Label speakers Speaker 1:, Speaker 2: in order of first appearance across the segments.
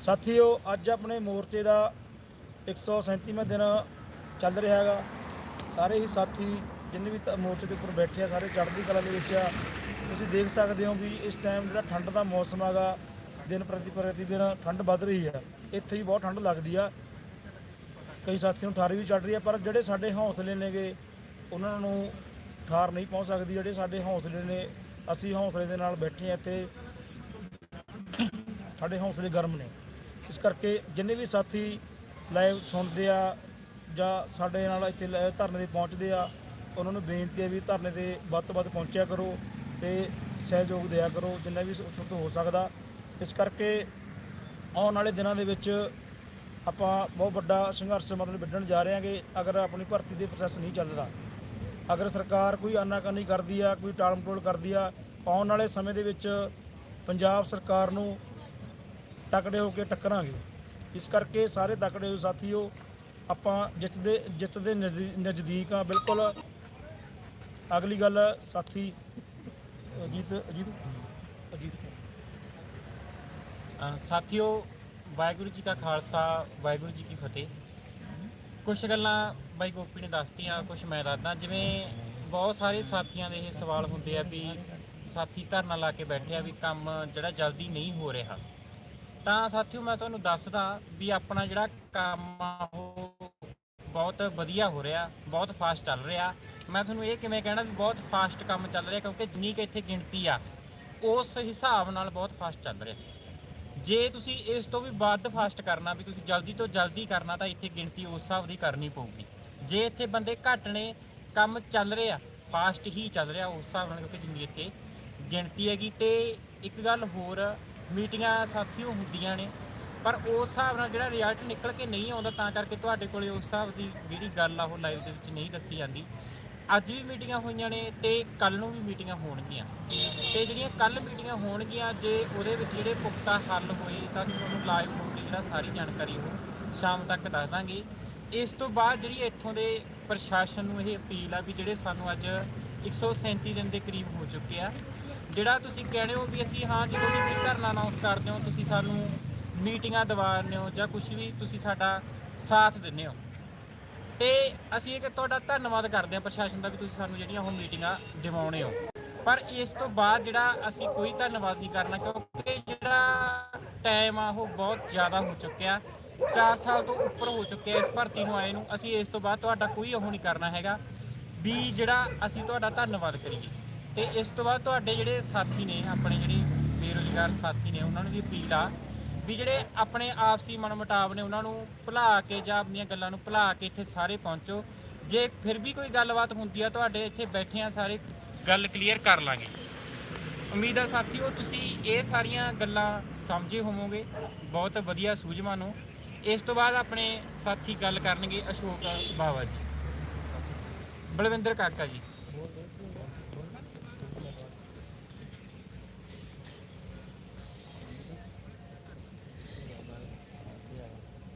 Speaker 1: ਸਾਥੀਓ, ਅੱਜ ਆਪਣੇ ਮੋਰਚੇ ਦਾ 137ਵਾਂ ਦਿਨ ਚੱਲ ਰਿਹਾ ਹੈਗਾ। ਸਾਰੇ ਹੀ ਸਾਥੀ, ਜਿੰਨੇ ਵੀ ਤ- ਮੋਰਚੇ ਦੇ ਉੱਪਰ ਬੈਠੇ ਆ, ਸਾਰੇ ਚੜ੍ਹਦੀ ਕਲਾ ਦੇ ਵਿੱਚ ਆ। ਤੁਸੀਂ ਦੇਖ ਸਕਦੇ ਹੋ ਵੀ ਇਸ ਟਾਈਮ ਜਿਹੜਾ ਠੰਡ ਦਾ ਮੌਸਮ ਹੈਗਾ, ਦਿਨ ਪ੍ਰਤੀ ਪ੍ਰਤੀ ਦਿਨ ਠੰਡ ਵੱਧ ਰਹੀ ਆ। ਇੱਥੇ ਹੀ ਬਹੁਤ ਠੰਡ ਲੱਗਦੀ ਆ। ਕਈ ਸਾਥੀਆਂ ਨੂੰ ਠਾਰ ਵੀ ਚੜ ਰਹੀ ਆ, ਪਰ ਜਿਹੜੇ ਸਾਡੇ ਹੌਸਲੇ ਨੇਗੇ, ਉਹਨਾਂ ਨੂੰ ਠਾਰ ਨਹੀਂ ਪਹੁੰਚ ਸਕਦੀ। ਜਿਹੜੇ ਸਾਡੇ ਹੌਸਲੇ ਨੇ, ਅਸੀਂ ਹੌਸਲੇ ਦੇ ਨਾਲ ਬੈਠੇ ਹਾਂ ਇੱਥੇ। ਸਾਡੇ ਹੌਸਲੇ ਗਰਮ ਨੇ। ਇਸ ਕਰਕੇ ਜਿੰਨੇ ਵੀ ਸਾਥੀ ਲਾਈਵ ਸੁਣਦੇ ਆ ਜਾਂ ਸਾਡੇ ਨਾਲ ਇੱਥੇ ਲਾਈਵ ਧਰਨੇ ਤੇ ਪਹੁੰਚਦੇ ਆ, ਉਹਨਾਂ ਨੂੰ ਬੇਨਤੀ ਹੈ ਵੀ ਧਰਨੇ ਤੇ ਵੱਧ ਤੋਂ ਵੱਧ ਪਹੁੰਚਿਆ ਕਰੋ ਤੇ ਸਹਿਯੋਗ ਦਿਆ ਕਰੋ, ਜਿੰਨਾ ਵੀ ਉੱਥੋਂ ਤੋਂ ਹੋ ਸਕਦਾ। ਇਸ ਕਰਕੇ ਆਉਣ ਵਾਲੇ ਦਿਨਾਂ ਦੇ ਵਿੱਚ ਆਪਾਂ ਬਹੁਤ ਵੱਡਾ ਸੰਘਰਸ਼ ਮਤਲਬ ਵਿੱਢਣ ਜਾ ਰਹੇ ਹਾਂਗੇ, ਅਗਰ ਆਪਣੀ ਭਰਤੀ ਦੇ ਪ੍ਰੋਸੈਸ ਨਹੀਂ ਚੱਲਦਾ। ਅਗਰ ਸਰਕਾਰ ਕੋਈ ਆਨਾਕਾਨੀ ਕਰਦੀ ਆ, ਕੋਈ ਟਾਲ ਮਟੋਲ ਕਰਦੀ ਆ, ਆਉਣ ਵਾਲੇ ਸਮੇਂ ਦੇ ਵਿੱਚ ਪੰਜਾਬ ਸਰਕਾਰ ਨੂੰ ਤਕੜੇ ਹੋ ਕੇ ਟੱਕਰਾਂਗੇ। ਇਸ ਕਰਕੇ ਸਾਰੇ ਤਕੜੇ ਹੋ ਸਾਥੀਓ, ਆਪਾਂ ਜਿੱਤ ਦੇ ਜਿੱਤ ਦੇ ਨਜ਼ਦੀ- ਨਜ਼ਦੀਕ ਆ ਬਿਲਕੁਲ। ਅਗਲੀ ਗੱਲ ਸਾਥੀ, ਅਜੀਤ ਅਜੀਤ? ਅਜੀਤ
Speaker 2: ਸਾਥੀਓ, ਵਾਹਿਗੁਰੂ ਜੀ ਕਾ ਖਾਲਸਾ, ਵਾਹਿਗੁਰੂ ਜੀ ਕੀ ਫਤਿਹ। ਕੁਝ ਗੱਲਾਂ ਬਾਈ ਗੋਪੀ ਨੇ ਦੱਸਤੀਆਂ ਕੁਝ ਮੈਂ ਦੱਸਦਾ। ਜਿਵੇਂ ਬਹੁਤ ਸਾਰੇ ਸਾਥੀਆਂ ਦੇ ਇਹ ਸਵਾਲ ਹੁੰਦੇ ਆ ਵੀ ਸਾਥੀ ਧਰਨਾ ਲਾ ਕੇ ਬੈਠੇ ਆ ਵੀ ਕੰਮ ਜਿਹੜਾ ਜਲਦੀ ਨਹੀਂ ਹੋ ਰਿਹਾ। ਤਾਂ ਸਾਥੀਓ ਮੈਂ ਤੁਹਾਨੂੰ ਦੱਸਦਾ ਵੀ ਆਪਣਾ ਜਿਹੜਾ ਕੰਮ ਆ, ਉਹ ਬਹੁਤ ਵਧੀਆ ਹੋ ਰਿਹਾ, ਬਹੁਤ ਫਾਸਟ ਚੱਲ ਰਿਹਾ। ਮੈਂ ਤੁਹਾਨੂੰ ਇਹ ਕਿਵੇਂ ਕਹਿਣਾ ਵੀ ਬਹੁਤ ਫਾਸਟ ਕੰਮ ਚੱਲ ਰਿਹਾ, ਕਿਉਂਕਿ ਜਿੰਨੀ ਕਿ ਇੱਥੇ ਗਿਣਤੀ ਆ, ਉਸ ਹਿਸਾਬ ਨਾਲ ਬਹੁਤ ਫਾਸਟ ਚੱਲ ਰਿਹਾ। ਜੇ ਤੁਸੀਂ ਇਸ ਤੋਂ ਵੀ ਵੱਧ ਫਾਸਟ ਕਰਨਾ, ਵੀ ਤੁਸੀਂ ਜਲਦੀ ਤੋਂ ਜਲਦੀ ਕਰਨਾ, ਤਾਂ ਇੱਥੇ ਗਿਣਤੀ ਉਸ ਹਿਸਾਬ ਦੀ ਕਰਨੀ ਪਊਗੀ। ਜੇ ਇੱਥੇ ਬੰਦੇ ਘੱਟ ਨੇ, ਕੰਮ ਚੱਲ ਰਿਹਾ ਫਾਸਟ ਹੀ ਚੱਲ ਰਿਹਾ ਉਸ ਹਿਸਾਬ ਨਾਲ, ਕਿਉਂਕਿ ਜਿੰਨੀ ਇੱਥੇ ਗਿਣਤੀ ਹੈਗੀ। ਤੇ ਇੱਕ ਗੱਲ ਹੋਰ ਮੀਟਿੰਗਾਂ ਸਾਥੀਓ ਹੁੰਦੀਆਂ ਨੇ, ਪਰ ਉਸ ਹਿਸਾਬ ਨਾਲ ਜਿਹੜਾ ਰਿਜ਼ਲਟ ਨਿਕਲ ਕੇ ਨਹੀਂ ਆਉਂਦਾ, ਤਾਂ ਕਰਕੇ ਤੁਹਾਡੇ ਕੋਲੇ ਉਸ ਹਿਸਾਬ ਦੀ ਜਿਹੜੀ ਗੱਲ ਆ, ਉਹ ਲਾਈਵ ਦੇ ਵਿੱਚ ਨਹੀਂ ਦੱਸੀ ਜਾਂਦੀ। ਅੱਜ ਵੀ ਮੀਟਿੰਗਾਂ ਹੋਈਆਂ ਨੇ ਤੇ ਕੱਲ ਨੂੰ ਵੀ ਮੀਟਿੰਗਾਂ ਹੋਣਗੀਆਂ। ਤੇ ਜਿਹੜੀਆਂ ਕੱਲ ਮੀਟਿੰਗਾਂ ਹੋਣਗੀਆਂ, ਜੇ ਉਹਦੇ ਵਿੱਚ ਜਿਹੜੇ ਪੁਖਤਾ ਹੱਲ ਹੋਏ, ਤਾਂ ਅਸੀਂ ਤੁਹਾਨੂੰ ਲਾਈਵ ਹੋ ਕੇ ਜਿਹੜਾ ਸਾਰੀ ਜਾਣਕਾਰੀ ਉਹ ਸ਼ਾਮ ਤੱਕ ਦੱਸ ਦਾਂਗੇ। ਇਸ ਤੋਂ ਬਾਅਦ ਜਿਹੜੀ ਇੱਥੋਂ ਦੇ ਪ੍ਰਸ਼ਾਸਨ ਨੂੰ ਇਹ ਅਪੀਲ ਆ ਵੀ ਜਿਹੜੇ ਸਾਨੂੰ ਅੱਜ 137 ਦਿਨ ਦੇ ਕਰੀਬ ਹੋ ਚੁੱਕੇ ਆ ਜਿਹੜਾ ਤੁਸੀਂ ਕਹਿੰਦੇ ਹੋ ਵੀ ਅਸੀਂ ਹਾਂ, ਜਦੋਂ ਵੀ ਧਰਨਾ ਅਨਾਉਂਸ ਕਰਦੇ ਹੋ, ਤੁਸੀਂ ਸਾਨੂੰ ਮੀਟਿੰਗਾਂ ਦਿਵਾਉਂਦੇ ਹੋ ਜਾਂ ਕੁਝ ਵੀ ਤੁਸੀਂ ਸਾਡਾ ਸਾਥ ਦਿੰਦੇ ਹੋ। ਤੇ ਅਸੀਂ ਇਹ ਤੁਹਾਡਾ ਧੰਨਵਾਦ ਕਰਦੇ ਹਾਂ ਪ੍ਰਸ਼ਾਸਨ ਦਾ ਵੀ ਤੁਸੀਂ ਸਾਨੂੰ ਜਿਹੜੀਆਂ ਉਹ ਮੀਟਿੰਗਾਂ ਦਿਵਾਉਣੇ ਹੋ। ਪਰ ਇਸ ਤੋਂ ਬਾਅਦ ਜਿਹੜਾ ਅਸੀਂ ਕੋਈ ਧੰਨਵਾਦ ਨਹੀਂ ਕਰਨਾ, ਕਿਉਂਕਿ ਜਿਹੜਾ ਟਾਈਮ ਆ ਉਹ ਬਹੁਤ ਜ਼ਿਆਦਾ ਹੋ ਚੁੱਕਿਆ। 4 ਸਾਲ ਤੋਂ ਉੱਪਰ ਹੋ ਚੁੱਕਿਆ ਇਸ ਭਰਤੀ ਨੂੰ ਆਏ ਨੂੰ। ਅਸੀਂ ਇਸ ਤੋਂ ਬਾਅਦ ਤੁਹਾਡਾ ਕੋਈ ਉਹ ਨਹੀਂ ਕਰਨਾ ਹੈਗਾ ਵੀ ਜਿਹੜਾ ਅਸੀਂ ਤੁਹਾਡਾ ਧੰਨਵਾਦ ਕਰੀਏ। ਤੇ ਇਸ ਤੋਂ ਬਾਅਦ ਤੁਹਾਡੇ ਜਿਹੜੇ ਸਾਥੀ ਨੇ, ਆਪਣੇ ਜਿਹੜੇ ਬੇਰੁਜ਼ਗਾਰ ਸਾਥੀ ਨੇ, ਉਹਨਾਂ ਨੂੰ ਵੀ ਅਪੀਲ ਆ ਵੀ ਜਿਹੜੇ ਆਪਣੇ ਆਪਸੀ ਮਨਮੁਟਾਵ ਨੇ, ਉਹਨਾਂ ਨੂੰ ਭੁਲਾ ਕੇ ਜਾਂ ਆਪਣੀਆਂ ਗੱਲਾਂ ਨੂੰ ਭੁਲਾ ਕੇ ਇੱਥੇ ਸਾਰੇ ਪਹੁੰਚੋ। ਜੇ ਫਿਰ ਵੀ ਕੋਈ ਗੱਲਬਾਤ ਹੁੰਦੀ ਆ, ਤੁਹਾਡੇ ਇੱਥੇ ਬੈਠੇ ਆ ਸਾਰੇ, ਗੱਲ ਕਲੀਅਰ ਕਰ ਲਾਂਗੇ। ਉਮੀਦ ਆ ਸਾਥੀਓ, ਤੁਸੀਂ ਇਹ ਸਾਰੀਆਂ ਗੱਲਾਂ ਸਮਝੇ ਹੋਵੋਗੇ। ਬਹੁਤ ਵਧੀਆ ਸੂਝਵਾਨ ਹੋ। ਇਸ ਤੋਂ ਬਾਅਦ ਆਪਣੇ ਸਾਥੀ ਗੱਲ ਕਰਨਗੇ ਅਸ਼ੋਕ ਬਾਵਾ ਜੀ। ਬਲਵਿੰਦਰ ਕਾਕਾ ਜੀ।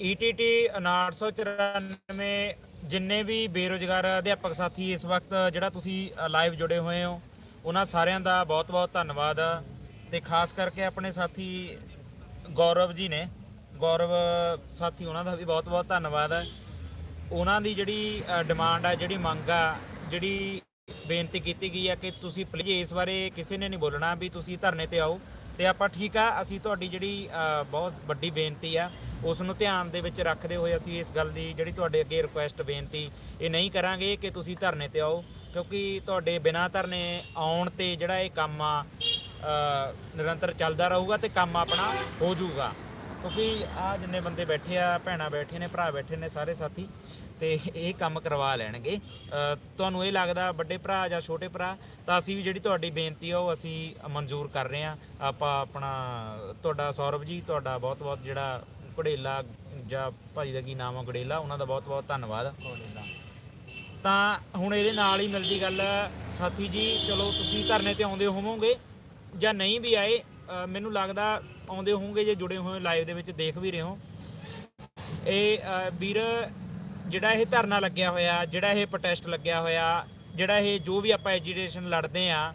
Speaker 3: ਈਟੀਟੀ 994 ਜਿੰਨੇ ਵੀ ਬੇਰੋਜ਼ਗਾਰ ਅਧਿਆਪਕ ਸਾਥੀ ਇਸ ਵਕਤ ਜਿਹੜਾ ਤੁਸੀਂ ਲਾਈਵ ਜੁੜੇ ਹੋਏ ਹੋ, ਉਹਨਾਂ ਸਾਰਿਆਂ ਦਾ ਬਹੁਤ-ਬਹੁਤ ਧੰਨਵਾਦ। ਤੇ ਖਾਸ ਕਰਕੇ ਆਪਣੇ ਸਾਥੀ ਗੌਰਵ ਜੀ ਨੇ, ਗੌਰਵ ਸਾਥੀ ਉਹਨਾਂ ਦਾ ਵੀ ਬਹੁਤ-ਬਹੁਤ ਧੰਨਵਾਦ। ਹੈ ਉਹਨਾਂ ਦੀ ਜਿਹੜੀ ਡਿਮਾਂਡ ਆ, ਜਿਹੜੀ ਮੰਗ ਆ, ਜਿਹੜੀ ਬੇਨਤੀ ਕੀਤੀ ਗਈ ਆ ਕਿ ਤੁਸੀਂ ਪਲੀਜ਼ ਇਸ ਬਾਰੇ ਕਿਸੇ ਨੇ ਨਹੀਂ ਬੋਲਣਾ ਵੀ ਤੁਸੀਂ ਧਰਨੇ ਤੇ ਆਓ। ਤੇ ਆਪਾਂ ਠੀਕ ਆ, ਅਸੀਂ ਤੁਹਾਡੀ ਜਿਹੜੀ ਬਹੁਤ ਵੱਡੀ ਬੇਨਤੀ ਆ ਉਸ ਨੂੰ ਧਿਆਨ ਦੇ ਵਿੱਚ ਰੱਖਦੇ ਹੋਏ ਅਸੀਂ ਇਸ ਗੱਲ ਦੀ ਜਿਹੜੀ ਤੁਹਾਡੇ ਅੱਗੇ ਰਿਕੁਐਸਟ ਬੇਨਤੀ, ਇਹ ਨਹੀਂ ਕਰਾਂਗੇ ਕਿ ਤੁਸੀਂ ਧਰਨੇ ਤੇ ਆਓ, ਕਿਉਂਕਿ ਤੁਹਾਡੇ ਬਿਨਾਂ ਧਰਨੇ ਆਉਣ ਤੇ ਜਿਹੜਾ ਇਹ ਕੰਮ ਆ ਨਿਰੰਤਰ ਚੱਲਦਾ ਰਹੂਗਾ ਤੇ ਕੰਮ ਆਪਣਾ ਹੋ ਜਾਊਗਾ। ਕਿਉਂਕਿ ਆ ਜਿੰਨੇ ਬੰਦੇ ਬੈਠੇ ਆ, ਭੈਣਾਂ ਬੈਠੇ ਨੇ, ਭਰਾ ਬੈਠੇ ਨੇ, ਸਾਰੇ ਸਾਥੀ, ਤੇ ਇਹ ਕੰਮ ਕਰਵਾ ਲੈਣਗੇ। ਤੁਹਾਨੂੰ ਇਹ ਲੱਗਦਾ ਵੱਡੇ ਭਰਾ ਜਾਂ ਛੋਟੇ ਭਰਾ, ਤਾਂ ਅਸੀਂ ਵੀ ਜਿਹੜੀ ਤੁਹਾਡੀ ਬੇਨਤੀ ਆ, ਉਹ ਅਸੀਂ ਮਨਜ਼ੂਰ ਕਰ ਰਹੇ ਆ। ਆਪਾਂ ਆਪਣਾ, ਤੁਹਾਡਾ ਸੌਰਵ ਜੀ, ਤੁਹਾਡਾ ਬਹੁਤ ਬਹੁਤ ਜਿਹੜਾ ਘੜੇਲਾ ਜਾਂ ਭਾਜੀ ਦਾ ਕੀ ਨਾਮ ਆ ਗੜੇਲਾ ਉਹਨਾਂ ਦਾ ਬਹੁਤ ਬਹੁਤ ਧੰਨਵਾਦ। ਤਾਂ ਹੁਣ ਇਹਦੇ ਨਾਲ ਹੀ ਮਿਲਦੀ ਗੱਲ ਸਾਥੀ ਜੀ ਚਲੋ ਤੁਸੀਂ ਧਰਨੇ ਤੇ ਆਉਂਦੇ ਹੋਵੋਗੇ ਜਾਂ ਨਹੀਂ ਵੀ ਆਏ ਮੈਨੂੰ ਲੱਗਦਾ ਆਉਂਦੇ ਹੋਵੋਗੇ ਜੇ ਜੁੜੇ ਹੋਏ ਲਾਈਵ ਦੇ ਵਿੱਚ ਦੇਖ ਵੀ ਰਹੇ ਹੋ। ਇਹ ਵੀਰ ਜਿਹੜਾ ਇਹ ਧਰਨਾ ਲੱਗਿਆ ਹੋਇਆ ਜਿਹੜਾ ਇਹ ਪ੍ਰੋਟੈਸਟ ਲੱਗਿਆ ਹੋਇਆ ਜਿਹੜਾ ਇਹ ਜੋ ਵੀ ਆਪਾਂ ਐਜੀਟੇਸ਼ਨ ਲੜਦੇ ਆ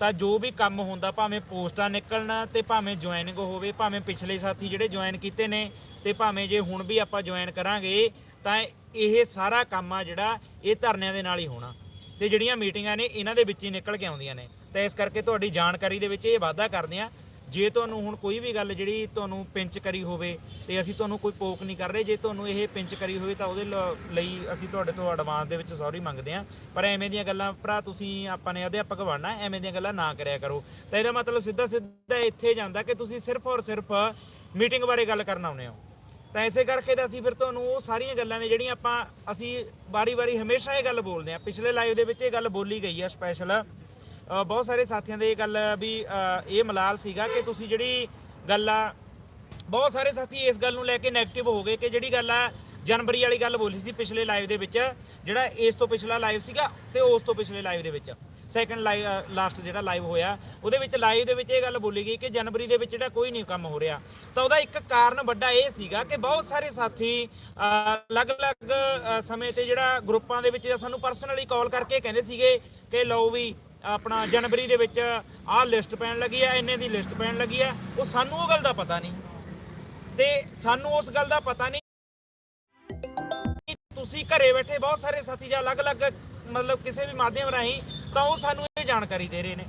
Speaker 3: ਤਾਂ ਜੋ ਵੀ ਕੰਮ ਹੁੰਦਾ, ਭਾਵੇਂ ਪੋਸਟਾਂ ਨਿਕਲਣ ਤੇ ਭਾਵੇਂ ਜੁਆਇਨਿੰਗ ਹੋਵੇ, ਭਾਵੇਂ ਪਿਛਲੇ ਸਾਥੀ ਜਿਹੜੇ ਜੁਆਇਨ ਕੀਤੇ ਨੇ ਤੇ ਭਾਵੇਂ ਜੇ ਹੁਣ ਵੀ ਆਪਾਂ ਜੁਆਇਨ ਕਰਾਂਗੇ, ਤਾਂ ਇਹ ਸਾਰਾ ਕੰਮ ਆ ਜਿਹੜਾ ਇਹ ਧਰਨਿਆਂ ਦੇ ਨਾਲ ਹੀ ਹੋਣਾ। ਤੇ ਜਿਹੜੀਆਂ ਮੀਟਿੰਗਾਂ ਨੇ, ਇਹਨਾਂ ਦੇ ਵਿੱਚ ਹੀ ਨਿਕਲ ਕੇ ਆਉਂਦੀਆਂ ਨੇ। ਤਾਂ ਇਸ ਕਰਕੇ ਤੁਹਾਡੀ ਜਾਣਕਾਰੀ ਦੇ ਵਿੱਚ ਇਹ ਵਾਅਦਾ ਕਰਦੇ ਆ ਜੇ ਤੁਹਾਨੂੰ ਹੁਣ ਕੋਈ ਵੀ ਗੱਲ ਜਿਹੜੀ ਤੁਹਾਨੂੰ ਪਿੰਚ ਕਰੀ ਹੋਵੇ ਤੇ ਅਸੀਂ ਤੁਹਾਨੂੰ ਕੋਈ ਪੋਕ ਨਹੀਂ ਕਰ ਰਹੇ, ਜੇ ਤੁਹਾਨੂੰ ਇਹ ਪਿੰਚ ਕਰੀ ਹੋਵੇ ਤਾਂ ਉਹਦੇ ਲ- ਲਈ ਅਸੀਂ ਤੁਹਾਡੇ ਤੋਂ ਐਡਵਾਂਸ ਦੇ ਵਿੱਚ ਸੌਰੀ ਮੰਗਦੇ ਆ ਪਰ ਐਵੇਂ ਦੀਆਂ ਗੱਲਾਂ, ਭਰਾ ਤੁਸੀਂ ਆਪਾਂ ਨੇ ਅਧਿਆਪਕ ਬਣਨਾ, ਐਵੇਂ ਦੀਆਂ ਗੱਲਾਂ ਨਾ ਕਰਿਆ ਕਰੋ। ਤਾਂ ਇਹਦਾ ਮਤਲਬ ਸਿੱਧਾ ਸਿੱਧਾ ਇੱਥੇ ਜਾਂਦਾ ਕਿ ਤੁਸੀਂ ਸਿਰਫ ਔਰ ਸਿਰਫ ਮੀਟਿੰਗ ਬਾਰੇ ਗੱਲ ਕਰਨ ਆਉਨੇ ਹੋ। ਤਾਂ ਐਸੇ ਕਰਕੇ ਤਾਂ ਅਸੀਂ ਫਿਰ ਤੁਹਾਨੂੰ ਉਹ ਸਾਰੀਆਂ ਗੱਲਾਂ ਨੇ ਜਿਹੜੀਆਂ ਆਪਾਂ ਅਸੀਂ ਵਾਰੀ-ਵਾਰੀ ਹਮੇਸ਼ਾ ਇਹ ਗੱਲ ਬੋਲਦੇ ਆ ਪਿਛਲੇ ਲਾਈਵ ਦੇ ਵਿੱਚ ਇਹ ਗੱਲ ਬੋਲੀ ਗਈ ਆ ਸਪੈਸ਼ਲ ਬਹੁਤ ਸਾਰੇ ਸਾਥੀਆਂ ਦੇ ਇਹ ਗੱਲ ਵੀ ਇਹ ਮਲਾਲ ਸੀਗਾ ਕਿ ਤੁਸੀਂ ਜਿਹੜੀ ਗੱਲ ਆ, ਬਹੁਤ ਸਾਰੇ ਸਾਥੀ ਇਸ ਗੱਲ ਨੂੰ ਲੈ ਕੇ 네ਗੇਟਿਵ ਹੋ ਗਏ ਕਿ ਜਿਹੜੀ ਗੱਲ ਆ ਜਨਵਰੀ ਵਾਲੀ ਗੱਲ ਬੋਲੀ ਸੀ ਪਿਛਲੇ ਲਾਈਵ ਦੇ ਵਿੱਚ, ਜਿਹੜਾ ਇਸ ਤੋਂ ਪਿਛਲਾ ਲਾਈਵ ਸੀਗਾ ਤੇ ਉਸ ਤੋਂ ਪਿਛਲੇ ਲਾਈਵ ਦੇ ਵਿੱਚ। ਸੈਕੰਡ ਲਾਈਵ ਲਾਸਟ ਜਿਹੜਾ ਲਾਈਵ ਹੋਇਆ, ਉਹਦੇ ਵਿੱਚ ਲਾਈਵ ਦੇ ਵਿੱਚ ਇਹ ਗੱਲ ਬੋਲੀ ਗਈ ਕਿ ਜਨਵਰੀ ਦੇ ਵਿੱਚ ਜਿਹੜਾ ਕੋਈ ਨਹੀਂ ਕੰਮ ਹੋ ਰਿਹਾ। ਤਾਂ ਉਹਦਾ ਇੱਕ ਕਾਰਨ ਵੱਡਾ ਇਹ ਸੀਗਾ ਕਿ ਬਹੁਤ ਸਾਰੇ ਸਾਥੀ ਅਲੱਗ-ਅਲੱਗ ਸਮੇਂ ਤੇ ਜਿਹੜਾ ਗਰੁੱਪਾਂ ਦੇ ਵਿੱਚ ਜਾਂ ਸਾਨੂੰ ਪਰਸਨਲੀ ਕਾਲ ਕਰਕੇ ਕਹਿੰਦੇ ਸੀਗੇ ਕਿ ਲਓ ਵੀ ਆਪਣਾ ਜਨਵਰੀ ਦੇ ਵਿੱਚ ਆਹ ਲਿਸਟ ਪੈਣ ਲੱਗੀ ਆ, ਇੰਨੇ ਦੀ ਲਿਸਟ ਪੈਣ ਲੱਗੀ ਆ। ਉਹ ਸਾਨੂੰ ਉਹ ਗੱਲ ਦਾ ਪਤਾ ਨਹੀਂ। ਤੇ ਸਾਨੂੰ ਉਸ ਗੱਲ ਦਾ ਪਤਾ ਨਹੀਂ ਤੁਸੀਂ ਘਰੇ ਬੈਠੇ ਬਹੁਤ ਸਾਰੇ ਸਾਥੀ ਜਾਂ ਅਲੱਗ-ਅਲੱਗ ਮਤਲਬ ਕਿਸੇ ਵੀ ਮਾਧਿਅਮ ਰਾਹੀਂ ਤਾਂ ਉਹ ਸਾਨੂੰ ਇਹ ਜਾਣਕਾਰੀ ਦੇ ਰਹੇ ਨੇ।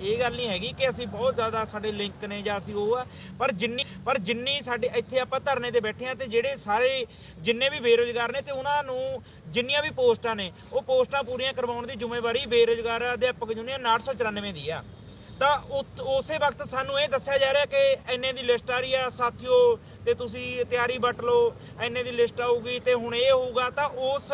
Speaker 3: ਇਹ ਗੱਲ ਨਹੀਂ ਹੈਗੀ ਕਿ ਅਸੀਂ ਬਹੁਤ ਜ਼ਿਆਦਾ ਸਾਡੇ ਲਿੰਕ ਨੇ ਜਾਂ ਅਸੀਂ ਉਹ ਆ, ਪਰ ਜਿੰਨੀ ਪਰ ਜਿੰਨੀ ਸਾਡੇ ਇੱਥੇ ਆਪਾਂ ਧਰਨੇ ਤੇ ਬੈਠੇ ਆ ਤੇ ਜਿਹੜੇ ਸਾਰੇ ਜਿੰਨੇ ਵੀ ਬੇਰੋਜ਼ਗਾਰ ਨੇ ਤੇ ਉਹਨਾਂ ਨੂੰ ਜਿੰਨੀਆਂ ਵੀ ਪੋਸਟਾਂ ਨੇ, ਉਹ ਪੋਸਟਾਂ ਪੂਰੀਆਂ ਕਰਵਾਉਣ ਦੀ ਜ਼ਿੰਮੇਵਾਰੀ ਬੇਰੋਜ਼ਗਾਰ ਅਧਿਆਪਕ ਯੂਨੀਅਨ 994 ਦੀ ਆ। ਤਾਂ ਉਤ- ਉਸੇ ਵਕਤ ਸਾਨੂੰ ਇਹ ਦੱਸਿਆ ਜਾ ਰਿਹਾ ਕਿ ਇੰਨੇ ਦੀ ਲਿਸਟ ਆ ਰਹੀ ਆ, ਸਾਥੀਓ, ਤੇ ਤੁਸੀਂ ਤਿਆਰੀ ਵੱਟ ਲਓ, ਇੰਨੇ ਦੀ ਲਿਸਟ ਆਊਗੀ ਤੇ ਹੁਣ ਇਹ ਹੋਊਗਾ, ਤਾਂ ਉਸ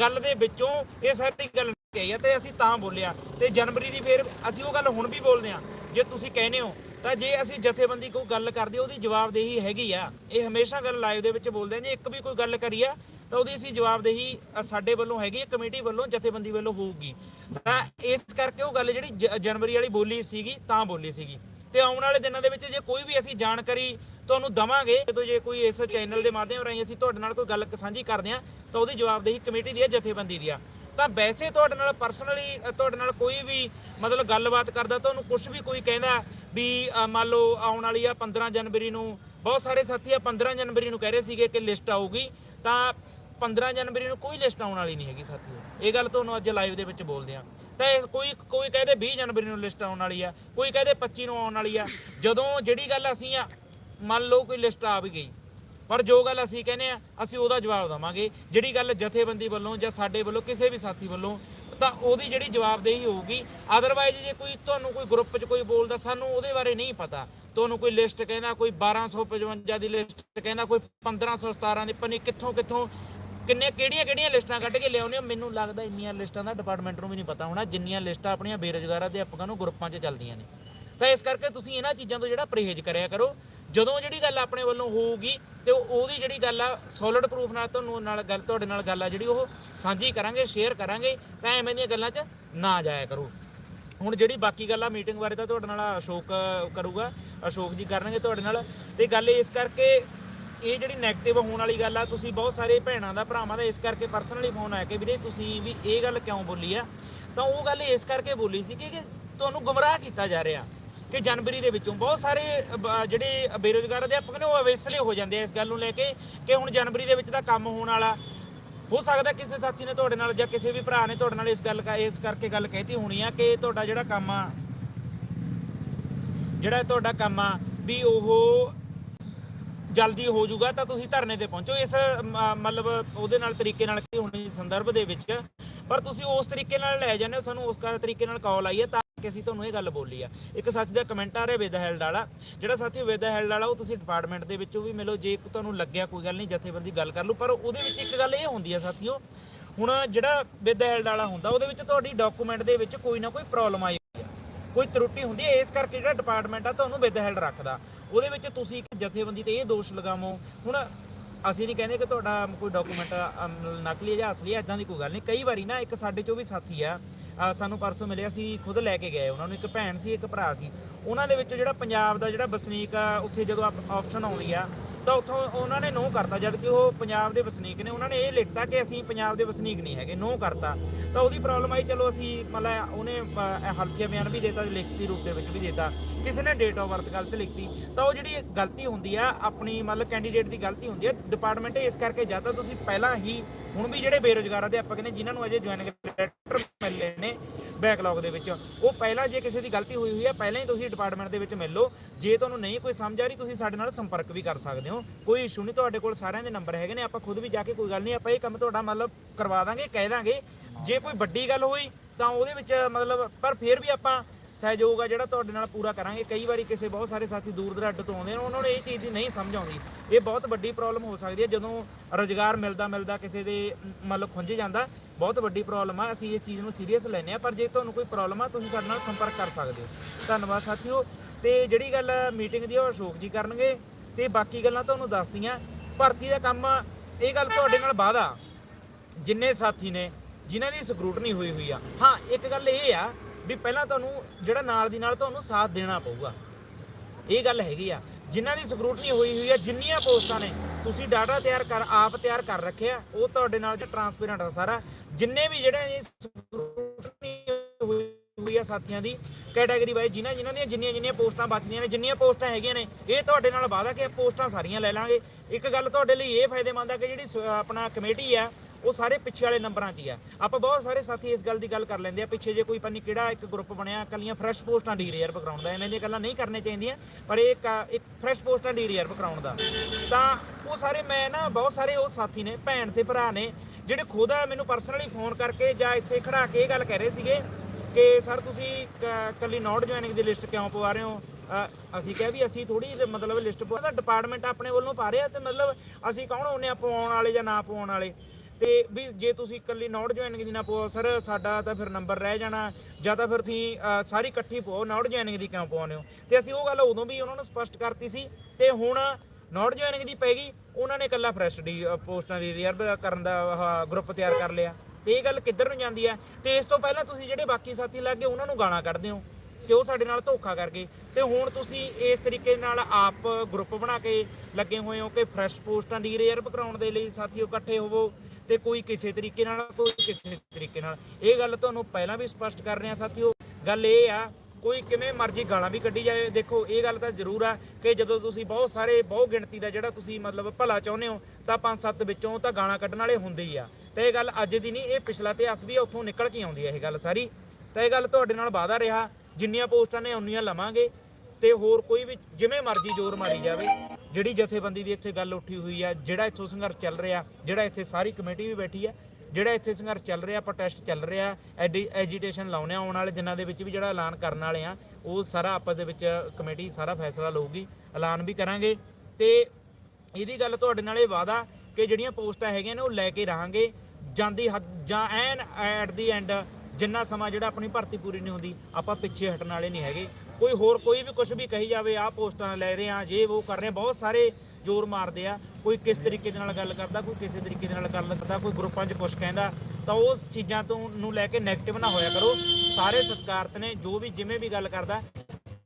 Speaker 3: ਗੱਲ ਦੇ ਵਿੱਚੋਂ ਇਹ ਸਾਰੀ ਗੱਲ ਨਿਕਲ ਆ ਤੇ ਅਸੀਂ ਤਾਂ ਬੋਲਿਆ। ਤੇ ਜਨਵਰੀ ਦੀ ਫੇਰ ਅਸੀਂ ਉਹ ਗੱਲ ਹੁਣ ਵੀ ਬੋਲਦੇ ਆ ਜੇ ਤੁਸੀਂ ਕਹਿੰਦੇ ਹੋ, ਤਾਂ ਜੇ ਅਸੀਂ ਜਥੇਬੰਦੀ ਕੋਈ ਗੱਲ ਕਰਦੇ, ਉਹਦੀ ਜਵਾਬਦੇਹੀ ਹੈਗੀ ਆ। ਇਹ ਹਮੇਸ਼ਾ ਗੱਲ ਲਾਈਵ ਦੇ ਵਿੱਚ ਬੋਲਦੇ ਆ, ਜੇ ਇੱਕ ਵੀ ਕੋਈ ਗੱਲ ਕਰੀ ਆ, ਤਾਂ ਉਹਦੀ ਅਸੀਂ ਜਵਾਬਦੇਹੀ ਸਾਡੇ ਵੱਲੋਂ ਹੈਗੀ ਹੈ ਕਮੇਟੀ ਵੱਲੋਂ, ਜਥੇਬੰਦੀ ਵੱਲੋਂ ਹੋਊਗੀ। ਤਾਂ ਇਸ ਕਰਕੇ ਉਹ ਗੱਲ ਜਿਹੜੀ ਜਨਵਰੀ ਵਾਲੀ ਬੋਲੀ ਸੀਗੀ, ਤਾਂ ਬੋਲੀ ਸੀਗੀ। ਤੇ ਆਉਣ ਵਾਲੇ ਦਿਨਾਂ ਦੇ ਵਿੱਚ ਜੇ ਕੋਈ ਵੀ ਅਸੀਂ ਜਾਣਕਾਰੀ ਤੁਹਾਨੂੰ ਦਵਾਂਗੇ ਜਦੋਂ ਜੇ ਕੋਈ ਇਸ ਚੈਨਲ ਦੇ ਮਾਧਿਅਮ ਰਾਹੀਂ ਅਸੀਂ ਤੁਹਾਡੇ ਨਾਲ ਕੋਈ ਗੱਲ ਸਾਂਝੀ ਕਰਦੇ ਆ ਤਾਂ ਉਹਦੀ ਜਵਾਬਦੇਹੀ ਕਮੇਟੀ ਦੀ ਹੈ ਜਥੇਬੰਦੀ ਦੀ ਆ। ਤਾਂ ਵੈਸੇ ਤੁਹਾਡੇ ਨਾਲ ਪਰਸਨਲੀ ਤੁਹਾਡੇ ਨਾਲ ਕੋਈ ਵੀ ਮਤਲਬ ਗੱਲਬਾਤ ਕਰਦਾ ਤੁਹਾਨੂੰ ਕੁਝ ਵੀ ਕੋਈ ਕਹਿੰਦਾ ਵੀ ਮੰਨ ਲਓ ਆਉਣ ਵਾਲੀ ਆ 15 ਜਨਵਰੀ ਨੂੰ, ਬਹੁਤ ਸਾਰੇ ਸਾਥੀ ਆ 15 ਜਨਵਰੀ ਨੂੰ ਕਹਿ ਰਹੇ ਸੀਗੇ ਕਿ ਲਿਸਟ ਆਊਗੀ, ਤਾਂ 15 ਜਨਵਰੀ ਨੂੰ ਕੋਈ ਲਿਸਟ ਆਉਣ ਵਾਲੀ ਨਹੀਂ ਹੈਗੀ ਸਾਥੀਓ। ਇਹ ਗੱਲ ਤੁਹਾਨੂੰ ਅੱਜ ਲਾਈਵ ਦੇ ਵਿੱਚ ਬੋਲਦੇ ਆ। ਤਾਂ ਇਹ ਕੋਈ ਕੋਈ ਕਹਦੇ 20 ਜਨਵਰੀ ਨੂੰ ਲਿਸਟ ਆਉਣ ਵਾਲੀ ਆ, ਕੋਈ ਕਹਦੇ 25 ਨੂੰ ਆਉਣ ਵਾਲੀ ਆ। ਜਦੋਂ ਜਿਹੜੀ ਗੱਲ ਅਸੀਂ ਆ, ਮੰਨ ਲਓ ਕੋਈ ਲਿਸਟ ਆ ਵੀ ਗਈ ਪਰ ਜੋ ਗੱਲ ਅਸੀਂ ਕਹਿੰਦੇ ਆ, ਅਸੀਂ ਉਹਦਾ ਜਵਾਬ ਦਵਾਂਗੇ। ਜਿਹੜੀ ਗੱਲ ਜਥੇਬੰਦੀ ਵੱਲੋਂ ਜਾਂ ਸਾਡੇ ਵੱਲੋਂ ਕਿਸੇ ਵੀ ਸਾਥੀ ਵੱਲੋਂ, ਤਾਂ ਉਹਦੀ ਜਿਹੜੀ ਜਵਾਬਦੇਹੀ ਹੋਊਗੀ ਅਦਰਵਾਈਜ਼ ਜੇ ਕੋਈ ਤੁਹਾਨੂੰ ਕੋਈ ਗਰੁੱਪ 'ਚ ਕੋਈ ਬੋਲਦਾ, ਸਾਨੂੰ ਉਹਦੇ ਬਾਰੇ ਨਹੀਂ ਪਤਾ। ਤੁਹਾਨੂੰ ਕੋਈ ਲਿਸਟ ਕਹਿੰਦਾ, ਕੋਈ 1255 ਦੀ ਲਿਸਟ ਕਹਿੰਦਾ, ਕੋਈ 1517 ਦੀ ਪਨੀ ਕਿੱਥੋਂ ਕਿੱਥੋਂ, ਕਿੰਨੇ ਕਿਹੜੀਆਂ ਕਿਹੜੀਆਂ ਲਿਸਟਾਂ ਕੱਢ ਕੇ ਲਿਆਉਂਦੇ ਹੋ? ਮੈਨੂੰ ਲੱਗਦਾ ਇੰਨੀਆਂ ਲਿਸਟਾਂ ਦਾ ਡਿਪਾਰਟਮੈਂਟ ਨੂੰ ਵੀ ਨਹੀਂ ਪਤਾ ਹੋਣਾ, ਜਿੰਨੀਆਂ ਲਿਸਟਾਂ ਆਪਣੀਆਂ ਬੇਰੁਜ਼ਗਾਰ ਅਧਿਆਪਕਾਂ ਨੂੰ ਗਰੁੱਪਾਂ 'ਚ ਚੱਲਦੀਆਂ ਨੇ। ਤਾਂ ਇਸ ਕਰਕੇ ਤੁਸੀਂ ਇਹਨਾਂ ਚੀਜ਼ਾਂ ਤੋਂ ਜਿਹੜਾ ਪਰਹੇਜ਼ ਕਰਿਆ ਕਰੋ। ਜਦੋਂ ਜਿਹੜੀ ਗੱਲ ਆਪਣੇ ਵੱਲੋਂ ਹੋਊਗੀ ਤੇ ਉਹਦੀ ਜਿਹੜੀ ਗੱਲ ਆ ਸੋਲਿਡ ਪ੍ਰੂਫ ਨਾਲ ਤੁਹਾਨੂੰ ਨਾਲ ਗੱਲ ਤੁਹਾਡੇ ਨਾਲ ਗੱਲ ਆ ਜਿਹੜੀ ਉਹ ਸਾਂਝੀ ਕਰਾਂਗੇ ਸ਼ੇਅਰ ਕਰਾਂਗੇ, ਤਾਂ ਐਵੇਂ ਦੀਆਂ ਗੱਲਾਂ 'ਚ ਨਾ ਜਾਇਆ ਕਰੋ। ਹੁਣ ਜਿਹੜੀ ਬਾਕੀ ਗੱਲ ਆ ਮੀਟਿੰਗ ਬਾਰੇ ਤਾਂ ਤੁਹਾਡੇ ਨਾਲ ਅਸ਼ੋਕ ਕਰੂਗਾ, ਅਸ਼ੋਕ ਜੀ ਕਰਨਗੇ ਤੁਹਾਡੇ ਨਾਲ। ਤੇ ਗੱਲ ਇਸ ਕਰਕੇ, ਇਹ ਜਿਹੜੀ 네ਗੇਟਿਵ ਹੋਣ ਵਾਲੀ ਗੱਲ ਆ, ਤੁਸੀਂ ਬਹੁਤ ਸਾਰੇ ਭੈਣਾਂ ਦਾ, ਭਰਾਵਾਂ ਦਾ ਇਸ ਕਰਕੇ ਪਰਸਨਲੀ ਫੋਨ ਆਇਆ ਕਿ ਵੀਰੇ ਤੁਸੀਂ ਵੀ ਇਹ ਗੱਲ ਕਿਉਂ ਬੋਲੀ ਆ? ਤਾਂ ਉਹ ਗੱਲ ਇਸ ਕਰਕੇ ਬੋਲੀ ਸੀ ਕਿ ਤੁਹਾਨੂੰ ਗੁੰਮਰਾਹ ਕੀਤਾ ਜਾ ਰਿਹਾ। ਕਿ ਜਨਵਰੀ ਦੇ ਵਿੱਚੋਂ ਬਹੁਤ ਸਾਰੇ ਜਿਹੜੇ ਬੇਰੋਜ਼ਗਾਰ ਅਧਿਆਪਕ ਨੇ ਉਹ ਅਵੇਸਲੇ ਹੋ ਜਾਂਦੇ ਆ ਇਸ ਗੱਲ ਨੂੰ ਲੈ ਕੇ ਕਿ ਹੁਣ ਜਨਵਰੀ ਦੇ ਵਿੱਚ ਤਾਂ ਕੰਮ ਹੋਣ ਵਾਲਾ। ਹੋ ਸਕਦਾ ਕਿਸੇ ਸਾਥੀ ਨੇ ਤੁਹਾਡੇ ਨਾਲ ਜਾਂ ਕਿਸੇ ਵੀ ਭਰਾ ਨੇ ਤੁਹਾਡੇ ਨਾਲ ਇਸ ਗੱਲ ਇਸ ਕਰਕੇ ਗੱਲ ਕਹਿਤੀ ਹੋਣੀ ਆ ਕਿ ਤੁਹਾਡਾ ਜਿਹੜਾ ਕੰਮ ਆ, ਜਿਹੜਾ ਤੁਹਾਡਾ ਕੰਮ ਆ ਵੀ ਉਹ ਜਲਦੀ ਹੋ ਜਾਊਗਾ ਤਾਂ ਤੁਸੀਂ ਧਰਨੇ ਤੇ ਪਹੁੰਚੋ। ਇਸ ਮਤਲਬ ਉਹਦੇ ਨਾਲ ਤਰੀਕੇ ਨਾਲ ਕੀ ਹੋਣੀ ਸੰਦਰਭ ਦੇ ਵਿੱਚ। ਪਰ ਤੁਸੀਂ ਉਸ ਤਰੀਕੇ ਨਾਲ ਲੈ ਜਾਂਦੇ ਹੋ, ਸਾਨੂੰ ਉਸ ਕਰ, ਤਰੀਕੇ ਨਾਲ ਕਾਲ ਆਈ ਹੈ ਤਾਂ ਕਿ ਅਸੀਂ ਤੁਹਾਨੂੰ ਇਹ ਗੱਲ ਬੋਲੀ ਆ। ਇੱਕ ਸਾਥੀ ਦਾ ਕਮੈਂਟ ਆ ਰਿਹਾ ਵਿਦ ਹੈਲਡ ਵਾਲਾ। ਜਿਹੜਾ ਸਾਥੀ ਵੇਦਾ ਹੈਲਡ ਵਾਲਾ, ਉਹ ਤੁਸੀਂ ਡਿਪਾਰਟਮੈਂਟ ਦੇ ਵਿੱਚੋਂ ਵੀ ਮਿਲੋ। ਜੇ ਤੁਹਾਨੂੰ ਲੱਗਿਆ ਕੋਈ ਗੱਲ ਨਹੀਂ, ਜਥੇਬੰਦੀ ਗੱਲ ਕਰ ਲਓ। ਪਰ ਉਹਦੇ ਵਿੱਚ ਇੱਕ ਗੱਲ ਇਹ ਹੁੰਦੀ ਆ ਸਾਥੀਓ, ਹੁਣ ਜਿਹੜਾ ਵਿਦ ਹੈਲਡ ਵਾਲਾ ਹੁੰਦਾ, ਉਹਦੇ ਵਿੱਚ ਤੁਹਾਡੀ ਡਾਕੂਮੈਂਟ ਦੇ ਵਿੱਚ ਕੋਈ ਨਾ ਕੋਈ ਪ੍ਰੋਬਲਮ ਆਈ ਕੋਈ ਤਰੁੱਟੀ ਹੁੰਦੀ ਹੈ ਇਸ ਕਰਕੇ ਜਿਹੜਾ ਡਿਪਾਰਟਮੈਂਟ ਆ, ਤੁਹਾਨੂੰ ਵਿਦ ਹੈਲਡ ਰੱਖਦਾ। ਉਹਦੇ ਵਿੱਚ ਤੁਸੀਂ ਇੱਕ ਜਥੇਬੰਦੀ ਤੇ ਇਹ ਦੋਸ਼ ਲਗਾਵੋ। ਹੁਣ ਅਸੀਂ ਨਹੀਂ ਕਹਿੰਦੇ ਕਿ ਤੁਹਾਡਾ ਕੋਈ ਡਾਕੂਮੈਂਟ ਨਕਲੀ ਹੈ ਜਾਂ ਅਸਲੀ ਹੈ ਇਦਾਂ ਦੀ ਕੋਈ ਗੱਲ ਨਹੀਂ। ਕਈ ਵਾਰੀ ਨਾ ਇੱਕ ਸਾਡੇ ਚੋਂ ਵੀ ਸਾਥੀ ਆ ਅ, ਸਾਨੂੰ ਪਰਸੋਂ ਮਿਲਿਆ ਅਸੀਂ ਖੁਦ ਲੈ ਕੇ ਗਏ ਉਹਨਾਂ ਨੂੰ ਇੱਕ ਭੈਣ ਸੀ ਇੱਕ ਭਰਾ ਸੀ। ਉਹਨਾਂ ਦੇ ਵਿੱਚੋਂ ਜਿਹੜਾ ਪੰਜਾਬ ਦਾ ਜਿਹੜਾ ਵਸਨੀਕ ਆ ਉੱਥੇ ਜਦੋਂ ਆਪਸ਼ਨ ਆਉਂਦੀ ਆ ਤਾਂ ਉੱਥੋਂ ਉਹਨਾਂ ਨੇ ਨੋ ਕਰਤਾ ਜਦ ਕਿ ਉਹ ਪੰਜਾਬ ਦੇ ਵਸਨੀਕ ਨੇ ਉਹਨਾਂ ਨੇ ਇਹ ਲਿਖਤਾ ਕਿ ਅਸੀਂ ਪੰਜਾਬ ਦੇ ਵਸਨੀਕ ਨਹੀਂ ਹੈਗੇ ਨੋ ਕਰਤਾ। ਤਾਂ ਉਹਦੀ ਪ੍ਰੋਬਲਮ ਆਈ ਚਲੋ ਅਸੀਂ ਮਤਲਬ ਉਹਨੇ ਅਹ, ਇਹ ਹਲਫੀਆ ਬਿਆਨ ਵੀ ਦਿੱਤਾ ਲਿਖਤੀ ਰੂਪ ਦੇ ਵਿੱਚ ਵੀ ਦਿੱਤਾ। ਕਿਸੇ ਨੇ ਡੇਟ ਆਫ ਬਰਥ ਗਲਤ ਲਿਖਤੀ। ਤਾਂ ਉਹ ਜਿਹੜੀ ਗਲਤੀ ਹੁੰਦੀ ਆ ਆਪਣੀ ਮਤਲਬ ਕੈਂਡੀਡੇਟ ਦੀ ਗਲਤੀ ਹੁੰਦੀ ਆ ਡਿਪਾਰਟਮੈਂਟ ਇਸ ਕਰਕੇ ਜਾਂ ਤਾਂ ਤੁਸੀਂ ਪਹਿਲਾਂ ਹੀ ਹੁਣ ਵੀ ਜਿਹੜੇ ਬੇਰੋਜ਼ਗਾਰ ਅਧਿਆਪਕ ਨੇ, ਜਿਨ੍ਹਾਂ ਨੂੰ ਅਜੇ ਜੁਆਇਨਿੰਗ ਲੈਟਰ ਮਿਲੇ ਨੇ ਬੈਕਲੌਗ ਦੇ ਵਿੱਚ, ਉਹ ਪਹਿਲਾਂ ਜੇ ਕਿਸੇ ਦੀ ਗਲਤੀ ਹੋਈ ਹੋਈ ਹੈ ਪਹਿਲਾਂ ਹੀ ਤੁਸੀਂ ਡਿਪਾਰਟਮੈਂਟ ਦੇ ਵਿੱਚ ਮਿਲ ਲਓ। ਜੇ ਤੁਹਾਨੂੰ ਨਹੀਂ ਕੋਈ ਸਮਝ ਆ ਰਹੀ, ਤੁਸੀਂ ਸਾਡੇ ਨਾਲ ਸੰਪਰਕ ਵੀ ਕਰ ਸਕਦੇ ਹੋ। ਕੋਈ ਇਸ਼ੂ ਨਹੀਂ, ਤੁਹਾਡੇ ਕੋਲ ਸਾਰਿਆਂ ਦੇ ਨੰਬਰ ਹੈਗੇ ਨੇ, ਆਪਾਂ ਖੁਦ ਵੀ ਜਾ ਕੇ ਕੋਈ ਗੱਲ ਨਹੀਂ, ਆਪਾਂ ਇਹ ਕੰਮ ਤੁਹਾਡਾ ਮਤਲਬ ਕਰਵਾ ਦਾਂਗੇ, ਕਹਿ ਦਾਂਗੇ। ਜੇ ਕੋਈ ਵੱਡੀ ਗੱਲ ਹੋਈ, ਤਾਂ ਉਹਦੇ ਵਿੱਚ ਮਤਲਬ, ਪਰ ਫਿਰ ਵੀ ਆਪਾਂ ਸਹਿਯੋਗ ਆ ਜਿਹੜਾ ਤੁਹਾਡੇ ਨਾਲ ਪੂਰਾ ਕਰਾਂਗੇ। ਕਈ ਵਾਰੀ ਕਿਸੇ ਬਹੁਤ ਸਾਰੇ ਸਾਥੀ ਦੂਰ ਦਰਾਡੇ ਤੋਂ ਆਉਂਦੇ ਨੇ, ਉਹਨਾਂ ਨੂੰ ਇਹ ਚੀਜ਼ ਦੀ ਨਹੀਂ ਸਮਝ ਆਉਂਦੀ। ਇਹ ਬਹੁਤ ਵੱਡੀ ਪ੍ਰੋਬਲਮ ਹੋ ਸਕਦੀ ਹੈ। ਜਦੋਂ ਰੋਜ਼ਗਾਰ ਮਿਲਦਾ ਮਿਲਦਾ ਕਿਸੇ ਦੇ ਮਤਲਬ ਖੁੰਝ ਜਾਂਦਾ, ਬਹੁਤ ਵੱਡੀ ਪ੍ਰੋਬਲਮ ਆ। ਅਸੀਂ ਇਸ ਚੀਜ਼ ਨੂੰ ਸੀਰੀਅਸ ਲੈਂਦੇ ਆ ਪਰ ਜੇ ਤੁਹਾਨੂੰ ਕੋਈ ਪ੍ਰੋਬਲਮ ਆ, ਤੁਸੀਂ ਸਾਡੇ ਨਾਲ ਸੰਪਰਕ ਕਰ ਸਕਦੇ ਹੋ। ਧੰਨਵਾਦ ਸਾਥੀਓ। ਤੇ ਜਿਹੜੀ ਗੱਲ ਮੀਟਿੰਗ ਦੀ ਆ, ਉਹ ਅਸ਼ੋਕ ਜੀ ਕਰਨਗੇ। ਤੇ ਬਾਕੀ ਗੱਲਾਂ ਤੁਹਾਨੂੰ ਦੱਸਦੀਆਂ। ਭਰਤੀ ਦਾ ਕੰਮ, ਇਹ ਗੱਲ ਤੁਹਾਡੇ ਨਾਲ ਵਾਅਦਾ। ਜਿੰਨੇ ਸਾਥੀ ਨੇ, ਜਿਨ੍ਹਾਂ ਦੀ ਸਕਰੂਟਨੀ ਹੋਈ ਹੋਈ ਆ। ਹਾਂ, ਇੱਕ ਗੱਲ ਇਹ ਆ ਵੀ ਪਹਿਲਾਂ ਤੁਹਾਨੂੰ ਜਿਹੜਾ ਨਾਲ ਦੀ ਨਾਲ ਤੁਹਾਨੂੰ ਸਾਥ ਦੇਣਾ ਪਊਗਾ। ਇਹ ਗੱਲ ਹੈਗੀ ਆ। ਜਿਨ੍ਹਾਂ ਦੀ ਸਕਰੂਟਨੀ ਹੋਈ ਹੋਈ ਆ, ਜਿੰਨੀਆਂ ਪੋਸਟਾਂ ਨੇ, ਤੁਸੀਂ ਡਾਟਾ ਤਿਆਰ ਕਰ, ਆਪ ਤਿਆਰ ਕਰ ਰੱਖਿਆ ਉਹ ਤੁਹਾਡੇ ਨਾਲ ਜੇ ਟਰਾਂਸਪੇਰੈਂਟ ਆ ਸਾਰਾ। ਜਿੰਨੇ ਵੀ ਜਿਹੜੇ ਸਕਰੂਟਨੀ ਹੋਈ ਹੋਈ ਆ ਸਾਥੀਆਂ ਦੀ ਕੈਟਾਗਰੀ ਵਾਈਜ਼ ਜਿਨ੍ਹਾਂ ਜਿਨ੍ਹਾਂ ਦੀਆਂ ਜਿੰਨੀਆਂ ਜਿੰਨੀਆਂ ਪੋਸਟਾਂ ਬਚਦੀਆਂ ਨੇ, ਜਿੰਨੀਆਂ ਪੋਸਟਾਂ ਹੈਗੀਆਂ ਨੇ, ਇਹ ਤੁਹਾਡੇ ਨਾਲ ਵਾਅਦਾ ਕਿ ਪੋਸਟਾਂ ਸਾਰੀਆਂ ਲੈ ਲਾਂਗੇ। ਇੱਕ ਗੱਲ ਤੁਹਾਡੇ ਲਈ ਇਹ ਫਾਇਦੇਮੰਦ ਆ ਕਿ ਜਿਹੜੀ ਸ- ਆਪਣਾ ਕਮੇਟੀ ਆ ਉਹ ਸਾਰੇ ਪਿੱਛੇ ਵਾਲੇ ਨੰਬਰਾਂ 'ਚ ਹੀ ਆ। ਆਪਾਂ ਬਹੁਤ ਸਾਰੇ ਸਾਥੀ ਇਸ ਗੱਲ ਦੀ ਗੱਲ ਕਰ ਲੈਂਦੇ ਆ, ਪਿੱਛੇ ਜੇ ਕੋਈ ਪੰਨੀ ਕਿਹੜਾ ਇੱਕ ਗਰੁੱਪ ਬਣਿਆ ਕੱਲੀਆਂ ਫਰੈਸ਼ ਪੋਸਟਾਂ ਡੀ ਰਿਜ਼ਰਵ ਕਰਾਉਣ ਦਾ। ਇਹਨਾਂ ਦੀਆਂ ਗੱਲਾਂ ਨਹੀਂ ਕਰਨੀਆਂ ਚਾਹੀਦੀਆਂ, ਪਰ ਇਹ ਇੱਕ- ਇੱਕ ਫਰੈਸ਼ ਪੋਸਟਾਂ ਡੀ ਰਿਜ਼ਰਵ ਕਰਾਉਣ ਦਾ। ਤਾਂ ਉਹ ਸਾਰੇ ਮੈਂ ਨਾ, ਬਹੁਤ ਸਾਰੇ ਉਹ ਸਾਥੀ ਨੇ, ਭੈਣ ਤੇ ਭਰਾ ਨੇ, ਜਿਹੜੇ ਖੁਦ ਆ ਮੈਨੂੰ ਪਰਸਨਲੀ ਫੋਨ ਕਰਕੇ ਜਾਂ ਇੱਥੇ ਖੜਾ ਕੇ ਇਹ ਗੱਲ ਕਹਿ ਰਹੇ ਸੀਗੇ ਕਿ, ਸਰ, ਤੁਸੀਂ ਕ- ਕੱਲੀ ਨੋਟ ਜੁਆਇਨਿੰਗ ਦੀ ਲਿਸਟ ਕਿਉਂ ਪਵਾ ਰਹੇ ਹੋ? ਅਸੀਂ ਕਿਹਾ ਵੀ ਅਸੀਂ ਥੋੜੀ ਮਤਲਬ ਲਿਸਟ ਪਵਾ ਡਿਪਾਰਟਮੈਂਟ ਆਪਣੇ ਵੱਲੋਂ ਪਾ ਰਿਹਾ ਤੇ ਮਤਲਬ ਅਸੀਂ ਕੌਣ ਹੁੰਨੇ ਆ ਪਵਾਉਣ ਵਾਲੇ ਜਾਂ ਨਾ ਪਵਾਉਣ ਵਾਲੇ? ਤੇ ਵੀ ਜੇ ਤੁਸੀਂ ਇਕੱਲੀ ਨੋਟ ਜੁਆਇਨਿੰਗ ਦੀ ਨਾ ਪਵਾਓ ਸਰ ਸਾਡਾ ਤਾਂ ਫਿਰ ਨੰਬਰ ਰਹਿ ਜਾਣਾ। ਜਾਂ ਤਾਂ ਫਿਰ ਤੁਸੀਂ ਸਾਰੀ ਇਕੱਠੀ ਪਵਾਓ ਨੋਟ ਜੁਆਇਨਿੰਗ ਦੀ ਕਿਉਂ ਪਵਾਉਂਦੇ ਹੋ? ਤੇ ਅਸੀਂ ਉਹ ਗੱਲ ਉਦੋਂ ਵੀ ਉਹਨਾਂ ਨੂੰ ਸਪਸ਼ਟ ਕਰਤੀ ਸੀ, ਤੇ ਹੁਣ ਨੋਟ ਜੁਆਇਨਿੰਗ ਦੀ ਪੈ ਗਈ, ਉਹਨਾਂ ਨੇ ਇਕੱਲਾ ਫਰੈਸ਼ ਦੀ ਪੋਸਟਾਂ ਦੀ ਰਿਜ਼ਰਵ ਕਰਨ ਦਾ ਗਰੁੱਪ ਤਿਆਰ ਕਰ ਲਿਆ। ਤੇ ਇਹ ਗੱਲ ਕਿੱਧਰ ਨੂੰ ਜਾਂਦੀ ਹੈ? ਤੇ ਇਸ ਤੋਂ ਪਹਿਲਾਂ ਤੁਸੀਂ ਜਿਹੜੇ ਬਾਕੀ ਸਾਥੀ ਲੱਗੇ, ਉਹਨਾਂ ਨੂੰ ਗਾਲਾਂ ਕੱਢਦੇ ਹੋ, ਤੇ ਉਹ ਸਾਡੇ ਨਾਲ ਧੋਖਾ ਕਰ ਗਏ। ਤੇ ਹੁਣ ਤੁਸੀਂ ਇਸ ਤਰੀਕੇ ਨਾਲ ਆਪ ਗਰੁੱਪ ਬਣਾ ਕੇ ਲੱਗੇ ਹੋਏ ਹੋ ਕਿ ਫਰੈਸ਼ ਪੋਸਟਾਂ ਦੀ ਰਿਜ਼ਰਵ ਕਰਾਉਣ ਦੇ ਲਈ ਸਾਥੀਓ ਇਕੱਠੇ ਹੋਵੋ। ਤੇ ਕੋਈ ਕਿਸੇ ਤਰੀਕੇ ਨਾਲ, ਕੋਈ ਕਿਸੇ ਤਰੀਕੇ ਨਾਲ। ਇਹ ਗੱਲ ਤੁਹਾਨੂੰ ਪਹਿਲਾਂ ਵੀ ਸਪਸ਼ਟ ਕਰ ਰਹੇ ਹਾਂ ਸਾਥੀਓ। ਗੱਲ ਇਹ ਆ, ਕੋਈ ਕਿਵੇਂ ਮਰਜ਼ੀ ਗਾਲਾਂ ਵੀ ਕੱਢੀ ਜਾਏ। ਦੇਖੋ, ਇਹ ਗੱਲ ਤਾਂ ਜ਼ਰੂਰ ਆ ਕਿ ਜਦੋਂ ਤੁਸੀਂ ਬਹੁਤ ਸਾਰੇ ਬਹੁ ਗਿਣਤੀ ਦਾ ਜਿਹੜਾ ਤੁਸੀਂ ਮਤਲਬ ਭਲਾ ਚਾਹੁੰਦੇ ਹੋ, ਤਾਂ ਪੰਜ ਸੱਤ ਵਿੱਚੋਂ ਤਾਂ ਗਾਲਾਂ ਕੱਢਣ ਵਾਲੇ ਹੁੰਦੇ ਹੀ ਆ। ਤੇ ਇਹ ਗੱਲ ਅੱਜ ਦੀ ਨਹੀਂ, ਇਹ ਪਿਛਲਾ ਇਤਿਹਾਸ ਵੀ ਉੱਥੋਂ ਨਿਕਲ ਕੇ ਆਉਂਦੀ ਹੈ ਇਹ ਗੱਲ ਸਾਰੀ। ਤਾਂ ਇਹ ਗੱਲ ਤੁਹਾਡੇ ਨਾਲ ਵਾਅਦਾ ਰਿਹਾ। ਜਿੰਨੀਆਂ ਪੋਸਟਾਂ ਨੇ, ਉਨੀਆਂ ਲਵਾਂਗੇ। ਤੇ ਹੋਰ ਕੋਈ ਵੀ, ਜਿਵੇਂ ਮਰਜ਼ੀ ਜ਼ੋਰ ਮਾਰੀ ਜਾਵੇ। ਜਿਹੜੀ ਜਥੇਬੰਦੀ ਦੀ ਇੱਥੇ ਗੱਲ ਉੱਠੀ ਹੋਈ ਆ, ਜਿਹੜਾ ਇੱਥੋਂ ਸੰਘਰਸ਼ ਚੱਲ ਰਿਹਾ, ਜਿਹੜਾ ਇੱਥੇ ਸਾਰੀ ਕਮੇਟੀ ਵੀ ਬੈਠੀ ਆ, ਜਿਹੜਾ ਇੱਥੇ ਸੰਘਰਸ਼ ਚੱਲ ਰਿਹਾ ਪ੍ਰੋਟੈਸਟ ਚੱਲ ਰਿਹਾ, ਐਡੀ ਐਜੀਟੇਸ਼ਨ ਲਾਉਣੇ ਆਉਣ ਵਾਲੇ ਦਿਨਾਂ ਦੇ ਵਿੱਚ ਵੀ ਜਿਹੜਾ ਐਲਾਨ ਕਰਨ ਵਾਲੇ ਆ, ਉਹ ਸਾਰਾ ਆਪਸ ਦੇ ਵਿੱਚ ਕਮੇਟੀ ਸਾਰਾ ਫੈਸਲਾ ਲਊਗੀ, ਐਲਾਨ ਵੀ ਕਰਾਂਗੇ। ਤੇ ਇਹਦੀ ਗੱਲ ਤੁਹਾਡੇ ਨਾਲ ਇਹ ਵਾਦਾ ਕਿ ਜਿਹੜੀਆਂ ਪੋਸਟਾਂ ਹੈਗੀਆਂ ਨੇ ਉਹ ਲੈ ਕੇ ਰਹਾਂਗੇ, ਜਾਂਦੀ ਹੱਦ ਜਾਂ ਐਨ ਐਟ ਦੀ ਐਂਡ ਜਿੰਨਾ ਸਮਾਂ ਜਿਹੜਾ ਆਪਣੀ ਭਰਤੀ ਪੂਰੀ ਨਹੀਂ ਹੁੰਦੀ, ਆਪਾਂ ਪਿੱਛੇ ਹਟਣ ਵਾਲੇ ਨਹੀਂ ਹੈਗੇ। ਕੋਈ ਹੋਰ ਕੋਈ ਵੀ ਕੁਝ ਵੀ ਕਹੀ ਜਾਵੇ, ਆਹ ਪੋਸਟਾਂ ਲੈ ਰਹੇ ਆ, ਜੇ ਉਹ ਕਰ ਰਹੇ ਆ, ਬਹੁਤ ਸਾਰੇ ਜ਼ੋਰ ਮਾਰਦੇ ਆ। ਕੋਈ ਕਿਸ ਤਰੀਕੇ ਦੇ ਨਾਲ ਗੱਲ ਕਰਦਾ, ਕੋਈ ਕਿਸੇ ਤਰੀਕੇ ਦੇ ਨਾਲ ਗੱਲ ਕਰਦਾ, ਕੋਈ ਗਰੁੱਪਾਂ 'ਚ ਕੁਝ ਕਹਿੰਦਾ, ਤਾਂ ਉਹ ਚੀਜ਼ਾਂ ਤੋਂ ਨੂੰ ਲੈ ਕੇ 네ਗੇਟਿਵ ਨਾ ਹੋਇਆ ਕਰੋ। ਸਾਰੇ ਸਤਿਕਾਰਤ ਨੇ, ਜੋ ਵੀ ਜਿਵੇਂ ਵੀ ਗੱਲ ਕਰਦਾ।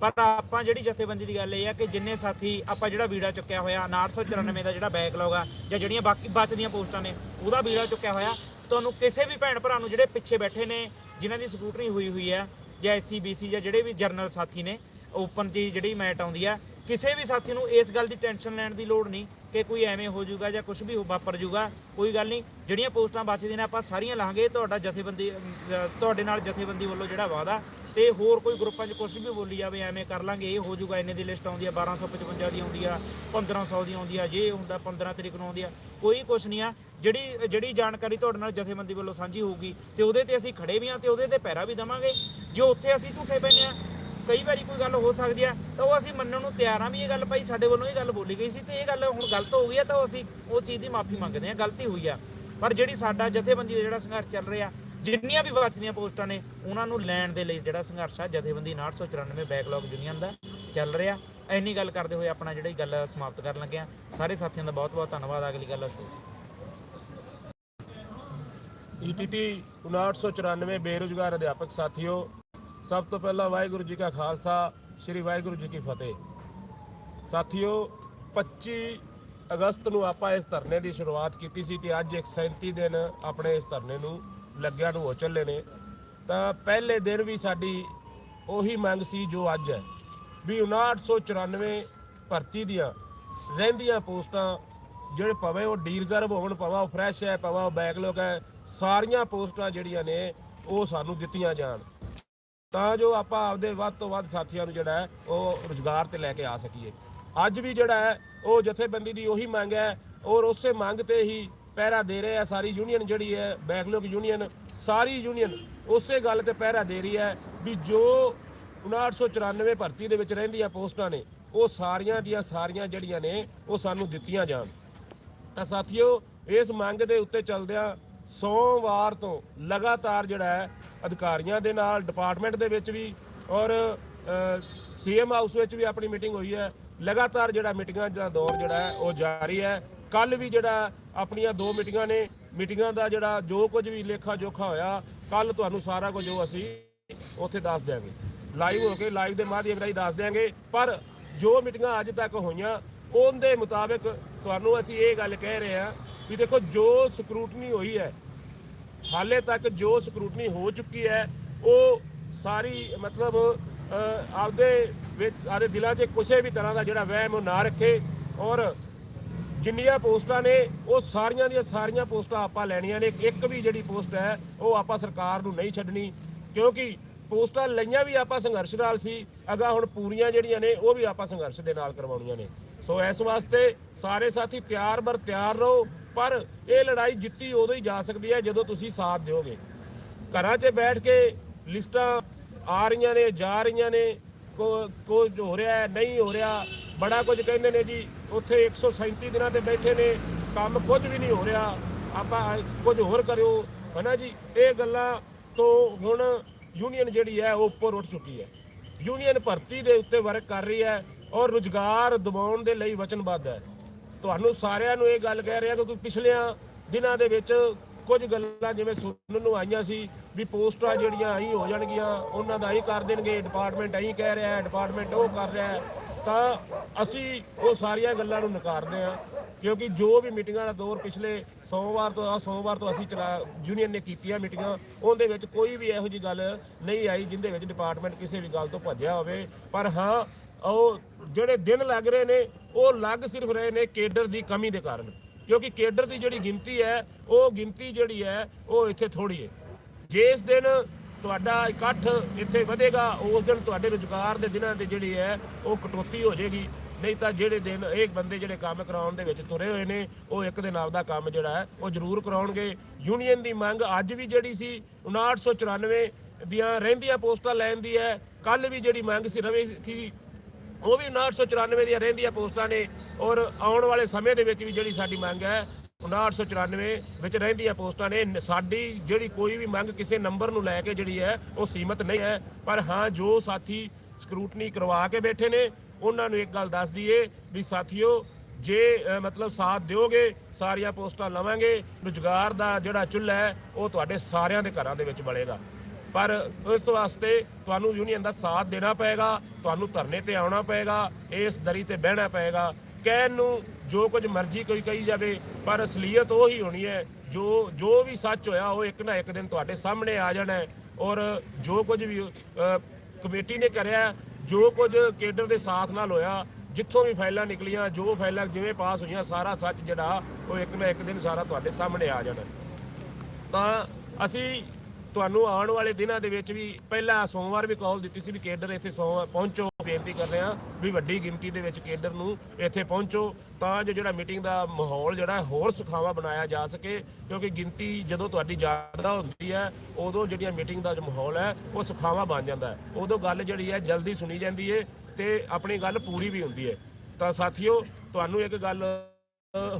Speaker 3: ਪਰ ਆਪਾਂ ਜਿਹੜੀ ਜਥੇਬੰਦੀ ਦੀ ਗੱਲ ਇਹ ਆ ਕਿ ਜਿੰਨੇ ਸਾਥੀ ਆਪਾਂ ਜਿਹੜਾ ਵੀੜਾ ਚੁੱਕਿਆ ਹੋਇਆ 994 ਦਾ ਜਿਹੜਾ ਬੈਕਲੌਗ ਆ, ਜਾਂ ਜਿਹੜੀਆਂ ਬਾਕੀ ਬਚਦੀਆਂ ਪੋਸਟਾਂ ਨੇ, ਉਹਦਾ ਵੀੜਾ ਚੁੱਕਿਆ ਹੋਇਆ। ਤੁਹਾਨੂੰ ਕਿਸੇ ਵੀ ਭੈਣ ਭਰਾ ਨੂੰ ਜਿਹੜੇ ਪਿੱਛੇ ਬੈਠੇ ਨੇ, ਜਿਨ੍ਹਾਂ ਦੀ ਸਕੂਟਰੀ ਹੋਈ ਹੋਈ ਆ ਜਾਂ ਐਸਸੀ ਬੀਸੀ ਜਾਂ ਜਿਹੜੇ ਵੀ ਜਰਨਲ ਸਾਥੀ ਨੇ ਓਪਨ ਦੀ ਜਿਹੜੀ ਮੈਟ ਆਉਂਦੀ ਆ, ਕਿਸੇ ਵੀ ਸਾਥੀ ਨੂੰ ਇਸ ਗੱਲ ਦੀ ਟੈਨਸ਼ਨ ਲੈਣ ਦੀ ਲੋੜ ਨਹੀਂ ਕਿ ਕੋਈ ਐਵੇਂ ਹੋ ਜਾਊਗਾ ਜਾਂ ਕੁਝ ਵੀ ਵਾਪਰ ਜਾਊਗਾ, ਕੋਈ ਗੱਲ ਨਹੀਂ। ਜਿਹੜੀਆਂ ਪੋਸਟਾਂ ਬਚਦੀਆਂ ਨੇ, ਆਪਾਂ ਸਾਰੀਆਂ ਲਾਂਗੇ, ਤੁਹਾਡਾ ਜਥੇਬੰਦੀ ਤੁਹਾਡੇ ਨਾਲ ਜਥੇਬੰਦੀ ਵੱਲੋਂ ਜਿਹੜਾ ਵਾਅਦਾ, ਤੇ ਹੋਰ ਕੋਈ ਗਰੁੱਪਾਂ 'ਚ ਕੁਝ ਵੀ ਬੋਲੀ ਜਾਵੇ, ਐਵੇਂ ਕਰ ਲਾਂਗੇ। ਇਹ ਹੋ ਜਾਊਗਾ, ਇੰਨੇ ਦੀ ਲਿਸਟ ਆਉਂਦੀ ਆ 1255 ਦੀ ਆਉਂਦੀ ਆ 1500 ਦੀ ਆਉਂਦੀ ਆ, ਜੇ ਹੁੰਦਾ 15 ਤਰੀਕ ਨੂੰ ਆਉਂਦੀ ਆ, ਕੋਈ ਕੁਝ ਨਹੀਂ ਆ। ਜਿਹੜੀ ਜਿਹੜੀ ਜਾਣਕਾਰੀ ਤੁਹਾਡੇ ਨਾਲ ਜਥੇਬੰਦੀ ਵੱਲੋਂ ਸਾਂਝੀ ਹੋਊਗੀ, ਤੇ ਉਹਦੇ ਤੇ ਅਸੀਂ ਖੜੇ ਵੀ ਆ ਤੇ ਉਹਦੇ ਤੇ ਪੈਰਾ ਵੀ ਦਵਾਂਗੇ। ਜੇ ਉੱਥੇ ਅਸੀਂ ਝੂਠੇ ਪੈਨੇ ਆ ਕਈ ਵਾਰੀ ਕੋਈ ਗੱਲ ਹੋ ਸਕਦੀ ਆ ਤਾਂ ਉਹ ਅਸੀਂ ਮੰਨਣ ਨੂੰ ਤਿਆਰ ਆ ਵੀ ਇਹ ਗੱਲ ਭਾਈ ਸਾਡੇ ਵੱਲੋਂ ਇਹ ਗੱਲ ਬੋਲੀ ਗਈ ਸੀ ਤੇ ਇਹ ਗੱਲ ਹੁਣ ਗਲਤ ਹੋ ਗਈ ਆ ਤਾਂ ਉਹ ਅਸੀਂ ਉਹ ਚੀਜ਼ ਦੀ ਮਾਫੀ ਮੰਗਦੇ ਆ ਗਲਤੀ ਹੋਈ ਆ। ਪਰ ਜਿਹੜੀ ਸਾਡਾ ਜਥੇਬੰਦੀ ਦਾ ਜਿਹੜਾ ਸੰਘਰਸ਼ ਚੱਲ ਰਿਹਾ, ਜਿੰਨੀਆਂ ਵੀ ਬਚਦੀਆਂ ਪੋਸਟਾਂ ਨੇ, ਉਹਨਾਂ ਨੂੰ ਲੈਣ ਦੇ ਲਈ ਜਿਹੜਾ ਸੰਘਰਸ਼ ਆ, ਜਥੇਬੰਦੀ 994 ਬੈਕਲੌਗ ਯੂਨੀਅਨ ਦਾ ਚੱਲ ਰਿਹਾ। ਇੰਨੀ ਗੱਲ ਕਰਦੇ ਹੋਏ ਆਪਣਾ ਜਿਹੜੀ ਗੱਲ ਸਮਾਪਤ ਕਰਨ ਲੱਗੇ ਆ ਸਾਰੇ ਸਾਥੀਆਂ ਦਾ ਬਹੁਤ ਬਹੁਤ ਧੰਨਵਾਦ। ਅਗਲੀ ਗੱਲ ਅਸ਼ੂ
Speaker 4: ਈਟੀਟੀ 5994 ਬੇਰੁਜ਼ਗਾਰ ਅਧਿਆਪਕ ਸਾਥੀਓ, ਸਭ ਤੋਂ ਪਹਿਲਾਂ ਵਾਹਿਗੁਰੂ ਜੀ ਕਾ ਖਾਲਸਾ, ਸ੍ਰੀ ਵਾਹਿਗੁਰੂ ਜੀ ਕੀ ਫਤਿਹ। ਸਾਥੀਓ 25 ਅਗਸਤ ਨੂੰ ਆਪਾਂ ਇਸ ਧਰਨੇ ਦੀ ਸ਼ੁਰੂਆਤ ਕੀਤੀ ਸੀ ਤੇ ਅੱਜ 137 ਦਿਨ ਆਪਣੇ ਇਸ ਧਰਨੇ ਨੂੰ ਲੱਗਿਆ ਨੂੰ ਹੋ ਚੱਲੇ ਨੇ। ਤਾਂ ਪਹਿਲੇ ਦਿਨ ਵੀ ਸਾਡੀ ਉਹੀ ਮੰਗ ਸੀ ਜੋ ਅੱਜ ਹੈ, ਵੀ 5994 ਭਰਤੀ ਦੀਆਂ ਰਹਿੰਦੀਆਂ ਪੋਸਟਾਂ, ਜਿਹੜੇ ਭਾਵੇਂ ਉਹ ਡੀ ਰਿਜ਼ਰਵ ਹੋਣ ਭਾਵੇਂ ਉਹ ਫਰੈਸ਼ ਹੈ, ਭਾਵੇਂ ਉਹ ਬੈਕਲੌਗ ਹੈ ਸਾਰੀਆਂ ਪੋਸਟਾਂ ਜਿਹੜੀਆਂ ਨੇ, ਉਹ ਸਾਨੂੰ ਦਿੱਤੀਆਂ ਜਾਣ। ਤਾਂ ਜੋ ਆਪਾਂ ਆਪਦੇ ਵੱਧ ਤੋਂ ਵੱਧ ਸਾਥੀਆਂ ਨੂੰ ਜਿਹੜਾ ਹੈ, ਉਹ ਰੁਜ਼ਗਾਰ ਤੇ ਲੈ ਕੇ ਆ ਸਕੀਏ। ਅੱਜ ਵੀ ਜਿਹੜਾ ਹੈ, ਉਹ ਜਥੇਬੰਦੀ ਦੀ ਉਹੀ ਮੰਗ ਹੈ, ਔਰ ਉਸੇ ਮੰਗ ਤੇ ਹੀ ਪਹਿਰਾ ਦੇ ਰਹੇ ਆ ਸਾਰੀ ਯੂਨੀਅਨ ਜਿਹੜੀ ਹੈ ਬੈਕਲੌਗ ਯੂਨੀਅਨ, ਸਾਰੀ ਯੂਨੀਅਨ ਉਸੇ ਗੱਲ ਤੇ ਪਹਿਰਾ ਦੇ ਰਹੀ ਹੈ ਵੀ ਜੋ 5994 ਭਰਤੀ ਦੇ ਵਿੱਚ ਰਹਿੰਦੀਆਂ ਪੋਸਟਾਂ ਨੇ, ਉਹ ਸਾਰੀਆਂ ਦੀਆਂ ਸਾਰੀਆਂ ਜਿਹੜੀਆਂ ਨੇ, ਉਹ ਸਾਨੂੰ ਦਿੱਤੀਆਂ ਜਾਣ। ਤਾਂ ਸਾਥੀਓ, ਇਸ ਮੰਗ ਦੇ ਉੱਤੇ ਚੱਲਦਿਆਂ ਸੋਮਵਾਰ ਤੋਂ ਲਗਾਤਾਰ ਜਿਹੜਾ ਹੈ ਅਧਿਕਾਰੀਆਂ ਦੇ ਨਾਲ ਡਿਪਾਰਟਮੈਂਟ ਦੇ ਵਿੱਚ ਵੀ ਔਰ ਸੀਐਮ ਹਾਊਸ ਵਿੱਚ ਵੀ ਆਪਣੀ ਮੀਟਿੰਗ ਹੋਈ ਹੈ। ਲਗਾਤਾਰ ਜਿਹੜਾ ਮੀਟਿੰਗਾਂ ਦਾ ਦੌਰ ਜਿਹੜਾ ਹੈ, ਉਹ ਜਾਰੀ ਹੈ। ਕੱਲ ਵੀ ਜਿਹੜਾ ਆਪਣੀਆਂ ਦੋ ਮੀਟਿੰਗਾਂ ਨੇ, ਮੀਟਿੰਗਾਂ ਦਾ ਜਿਹੜਾ ਜੋ ਕੁਝ ਵੀ ਲੇਖਾ ਜੋਖਾ ਹੋਇਆ ਕੱਲ ਤੁਹਾਨੂੰ ਸਾਰਾ ਕੁਝ ਜੋ ਅਸੀਂ ਉੱਥੇ ਦੱਸ ਦਿਆਂਗੇ। ਲਾਈਵ ਹੋ ਕੇ ਲਾਈਵ ਦੇ ਮਾਧਿਅਮ ਰਾਹੀਂ ਦੱਸ ਦਿਆਂਗੇ। ਪਰ ਜੋ ਮੀਟਿੰਗਾਂ ਅੱਜ ਤੱਕ ਹੋਈਆਂ, ਉਹਦੇ ਮੁਤਾਬਕ ਤੁਹਾਨੂੰ ਅਸੀਂ ਇਹ ਗੱਲ ਕਹਿ ਰਹੇ ਹਾਂ ਵੀ ਦੇਖੋ ਜੋ ਸਕਰੂਟਨੀ ਹੋਈ ਹੈ, ਹਾਲੇ ਤੱਕ ਜੋ ਸਕਰੂਟਨੀ ਹੋ ਚੁੱਕੀ ਹੈ, ਉਹ ਸਾਰੀ ਮਤਲਬ ਆਪਦੇ ਵਿੱਚ, ਆਪਦੇ ਦਿਲਾਂ 'ਚ ਕਿਸੇ ਵੀ ਤਰ੍ਹਾਂ ਦਾ ਜਿਹੜਾ ਵਹਿਮ ਉਹ ਨਾ ਰੱਖੇ ਔਰ ਜਿੰਨੀਆਂ ਪੋਸਟਾਂ ਨੇ, ਉਹ ਸਾਰੀਆਂ ਦੀਆਂ ਸਾਰੀਆਂ ਪੋਸਟਾਂ ਆਪਾਂ ਲੈਣੀਆਂ ਨੇ। ਇੱਕ ਵੀ ਜਿਹੜੀ ਪੋਸਟ ਹੈ, ਉਹ ਆਪਾਂ ਸਰਕਾਰ ਨੂੰ ਨਹੀਂ ਛੱਡਣੀ, ਕਿਉਂਕਿ ਪੋਸਟਾਂ ਲਈਆਂ ਵੀ ਆਪਾਂ ਸੰਘਰਸ਼ ਨਾਲ ਸੀ ਅਗਾ ਹੁਣ ਪੂਰੀਆਂ ਜਿਹੜੀਆਂ ਨੇ, ਉਹ ਵੀ ਆਪਾਂ ਸੰਘਰਸ਼ ਦੇ ਨਾਲ ਕਰਵਾਉਣੀਆਂ ਨੇ। ਸੋ ਇਸ ਵਾਸਤੇ ਸਾਰੇ ਸਾਥੀ ਤਿਆਰ ਬਰ ਤਿਆਰ ਰਹੋ ਪਰ ਇਹ ਲੜਾਈ ਜਿੱਤੀ ਉਦੋਂ ਹੀ ਜਾ ਸਕਦੀ ਹੈ ਜਦੋਂ ਤੁਸੀਂ ਸਾਥ ਦਿਓਗੇ। ਘਰਾਂ 'ਚ ਬੈਠ ਕੇ ਲਿਸਟਾਂ ਆ ਰਹੀਆਂ ਨੇ, ਜਾ ਰਹੀਆਂ ਨੇ, ਕੋ ਹੋ ਰਿਹਾ ਹੈ, ਨਹੀਂ ਹੋ ਰਿਹਾ। ਬੜਾ ਕੁਝ ਕਹਿੰਦੇ ਨੇ ਜੀ, ਉੱਥੇ 137 ਦਿਨਾਂ ਤੇ ਬੈਠੇ ਨੇ, ਕੰਮ ਕੁਝ ਵੀ ਨਹੀਂ ਹੋ ਰਿਹਾ। ਆਪਾਂ ਕੁਝ ਹੋਰ ਕਰਿਓ। ਹਨਾ ਜੀ? ਇਹ ਗੱਲਾਂ ਤੋਂ ਹੁਣ ਯੂਨੀਅਨ ਜਿਹੜੀ ਹੈ, ਉਹ ਉੱਪਰ ਉੱਠ ਚੁੱਕੀ ਹੈ। ਯੂਨੀਅਨ ਭਰਤੀ ਦੇ ਉੱਤੇ ਵਰਕ ਕਰ ਰਹੀ ਹੈ ਔਰ ਰੁਜ਼ਗਾਰ ਦਿਵਾਉਣ ਦੇ ਲਈ ਵਚਨਬੱਧ ਹੈ। ਤੁਹਾਨੂੰ ਸਾਰਿਆਂ ਨੂੰ ਇਹ ਗੱਲ ਕਹਿ ਰਿਹਾ ਕਿਉਂਕਿ ਪਿਛਲਿਆਂ ਦਿਨਾਂ ਦੇ ਵਿੱਚ ਕੁਝ ਗੱਲਾਂ ਜਿਵੇਂ ਸੁਣਨ ਨੂੰ ਆਈਆਂ ਸੀ ਵੀ ਪੋਸਟਾਂ ਜਿਹੜੀਆਂ ਆਈ ਹੋ ਜਾਣਗੀਆਂ, ਉਹਨਾਂ ਦਾ ਹੀ ਕਰ ਦੇਣਗੇ ਡਿਪਾਰਟਮੈਂਟ ਐਂ ਕਹਿ ਰਿਹਾ ਹੈ ਡਿਪਾਰਟਮੈਂਟ ਉਹ ਕਰ ਰਿਹਾ ਹੈ। ਤਾਂ ਅਸੀਂ ਉਹ ਸਾਰੀਆਂ ਗੱਲਾਂ ਨੂੰ ਨਕਾਰਦੇ ਹਾਂ, ਕਿਉਂਕਿ ਜੋ ਵੀ ਮੀਟਿੰਗਾਂ ਦਾ ਦੌਰ ਪਿਛਲੇ ਸੋਮਵਾਰ ਤੋਂ ਆ ਸੋਮਵਾਰ ਤੋਂ ਅਸੀਂ ਚਲਾ ਯੂਨੀਅਨ ਨੇ ਕੀਤੀਆਂ ਮੀਟਿੰਗਾਂ, ਉਹਦੇ ਵਿੱਚ ਕੋਈ ਵੀ ਇਹੋ ਜੀ ਗੱਲ ਨਹੀਂ ਆਈ ਜਿੰਦੇ ਵਿੱਚ ਡਿਪਾਰਟਮੈਂਟ ਕਿਸੇ ਵੀ ਗੱਲ ਤੋਂ ਭੱਜਿਆ ਹੋਵੇ। ਪਰ ਹਾਂ ਉਹ ਜਿਹੜੇ ਦਿਨ ਲੱਗ ਰਹੇ ਨੇ, ਉਹ ਲੱਗ ਸਿਰਫ ਰਹੇ ਨੇ ਕੇਡਰ ਦੀ ਕਮੀ ਦੇ ਕਾਰਨ। ਕਿਉਂਕਿ ਕੇਡਰ ਦੀ ਜਿਹੜੀ ਗਿਣਤੀ ਹੈ, ਉਹ ਗਿਣਤੀ ਜਿਹੜੀ ਹੈ, ਉਹ ਇੱਥੇ ਥੋੜੀ ਹੈ। ਜਿਸ ਦਿਨ ਤੁਹਾਡਾ ਇਕੱਠ ਇੱਥੇ ਵਧੇਗਾ, ਉਸ ਦਿਨ ਤੁਹਾਡੇ ਰੁਜ਼ਗਾਰ ਦੇ ਦਿਨਾਂ ਦੇ ਜਿਹੜੀ ਹੈ, ਉਹ ਕਟੌਤੀ ਹੋ ਜਾਏਗੀ। ਨਹੀਂ ਤਾਂ ਜਿਹੜੇ ਦਿਨ ਇਹ ਬੰਦੇ ਜਿਹੜੇ ਕੰਮ ਕਰਾਉਣ ਦੇ ਵਿੱਚ ਤੁਰੇ ਹੋਏ ਨੇ, ਉਹ ਇੱਕ ਦਿਨ ਆਪਦਾ ਕੰਮ ਜਿਹੜਾ ਹੈ, ਉਹ ਜ਼ਰੂਰ ਕਰਾਉਣਗੇ। ਯੂਨੀਅਨ ਦੀ ਮੰਗ ਅੱਜ ਵੀ ਜਿਹੜੀ ਸੀ 5994 ਦੀਆਂ ਰਹਿੰਦੀਆਂ ਪੋਸਟਾਂ ਲੈਣ ਦੀ ਹੈ। ਕੱਲ ਵੀ ਜਿਹੜੀ ਮੰਗ ਸੀ ਰਵੇ ਕਿ ਉਹ ਵੀ 994 ਦੀਆਂ ਰਹਿੰਦੀਆਂ ਪੋਸਟਾਂ ਨੇ ਔਰ ਆਉਣ ਵਾਲੇ ਸਮੇਂ ਦੇ ਵਿੱਚ ਵੀ ਜਿਹੜੀ ਸਾਡੀ ਮੰਗ ਹੈ 994 ਵਿੱਚ ਰਹਿੰਦੀਆਂ ਪੋਸਟਾਂ ਨੇ। ਸਾਡੀ ਜਿਹੜੀ ਕੋਈ ਵੀ ਮੰਗ ਕਿਸੇ ਨੰਬਰ ਨੂੰ ਲੈ ਕੇ ਜਿਹੜੀ ਹੈ, ਉਹ ਸੀਮਤ ਨਹੀਂ ਹੈ। ਪਰ ਹਾਂ, ਜੋ ਸਾਥੀ ਸਕਰੂਟਨੀ ਕਰਵਾ ਕੇ ਬੈਠੇ ਨੇ, ਉਹਨਾਂ ਨੂੰ ਇੱਕ ਗੱਲ ਦੱਸ ਦਈਏ ਵੀ ਸਾਥੀਓ, ਜੇ ਮਤਲਬ ਸਾਥ ਦਿਓਗੇ, ਸਾਰੀਆਂ ਪੋਸਟਾਂ ਲਵਾਂਗੇ, ਰੁਜ਼ਗਾਰ ਦਾ ਜਿਹੜਾ ਚੁੱਲ੍ਹਾ ਹੈ, ਉਹ ਤੁਹਾਡੇ ਸਾਰਿਆਂ ਦੇ ਘਰਾਂ ਦੇ ਵਿੱਚ ਬਲੇਗਾ। ਪਰ ਇਸ ਵਾਸਤੇ ਤੁਹਾਨੂੰ ਯੂਨੀਅਨ ਦਾ ਸਾਥ ਦੇਣਾ ਪਏਗਾ, ਤੁਹਾਨੂੰ ਧਰਨੇ ਤੇ ਆਉਣਾ ਪਏਗਾ, ਇਸ ਦਰੀ ਤੇ ਬਹਿਣਾ ਪਏਗਾ। ਕਹਿਣ ਨੂੰ ਜੋ ਕੁਝ ਮਰਜ਼ੀ ਕੋਈ ਕਹੀ ਜਾਵੇ, ਪਰ ਅਸਲੀਅਤ ਉਹ ਹੀ ਹੋਣੀ ਹੈ, ਜੋ ਜੋ ਵੀ ਸੱਚ ਹੋਇਆ, ਉਹ ਇੱਕ ਨਾ ਇੱਕ ਦਿਨ ਤੁਹਾਡੇ ਸਾਹਮਣੇ ਆ ਜਾਣਾ ਔਰ ਜੋ ਕੁਝ ਵੀ ਕਮੇਟੀ ਨੇ ਕਰਿਆ, ਜੋ ਕੁਝ ਕੇਡਰ ਦੇ ਸਾਥ ਨਾਲ ਹੋਇਆ, ਜਿੱਥੋਂ ਵੀ ਫਾਈਲਾਂ ਨਿਕਲੀਆਂ, ਜੋ ਫਾਈਲਾਂ ਜਿਵੇਂ ਪਾਸ ਹੋਈਆਂ, ਸਾਰਾ ਸੱਚ ਜਿਹੜਾ, ਉਹ ਇੱਕ ਨਾ ਇੱਕ ਦਿਨ ਸਾਰਾ ਤੁਹਾਡੇ ਸਾਹਮਣੇ ਆ ਜਾਣਾ ਤਾਂ ਅਸੀਂ ਤੁਹਾਨੂੰ ਆਉਣ ਵਾਲੇ ਦਿਨਾਂ ਦੇ ਵਿੱਚ ਵੀ ਪਹਿਲਾਂ ਸੋਮਵਾਰ ਵੀ ਕਾਲ ਦਿੱਤੀ ਸੀ ਵੀ ਕੇਡਰ ਇੱਥੇ ਸੋਮਵਾਰ ਪਹੁੰਚੋ, ਬੇਨਤੀ ਕਰ ਰਹੇ ਵੀ ਵੱਡੀ ਗਿਣਤੀ ਦੇ ਵਿੱਚ ਕੇਡਰ ਨੂੰ ਇੱਥੇ ਪਹੁੰਚੋ ਤਾਂ ਜੋ ਜਿਹੜਾ ਮੀਟਿੰਗ ਦਾ ਮਾਹੌਲ ਜਿਹੜਾ ਹੋਰ ਸੁਖਾਵਾ ਬਣਾਇਆ ਜਾ ਸਕੇ ਕਿਉਂਕਿ ਗਿਣਤੀ ਜਦੋਂ ਤੁਹਾਡੀ ਜ਼ਿਆਦਾ ਹੁੰਦੀ ਹੈ, ਉਦੋਂ ਜਿਹੜੀਆਂ ਮੀਟਿੰਗ ਦਾ ਜੋ ਮਾਹੌਲ ਹੈ, ਉਹ ਸੁਖਾਵਾ ਬਣ ਜਾਂਦਾ ਹੈ। ਉਦੋਂ ਗੱਲ ਜਿਹੜੀ ਹੈ ਜਲਦੀ ਸੁਣੀ ਜਾਂਦੀ ਹੈ ਤੇ ਆਪਣੀ ਗੱਲ ਪੂਰੀ ਵੀ ਹੁੰਦੀ ਹੈ ਤਾਂ ਸਾਥੀਓ, ਤੁਹਾਨੂੰ ਇੱਕ ਗੱਲ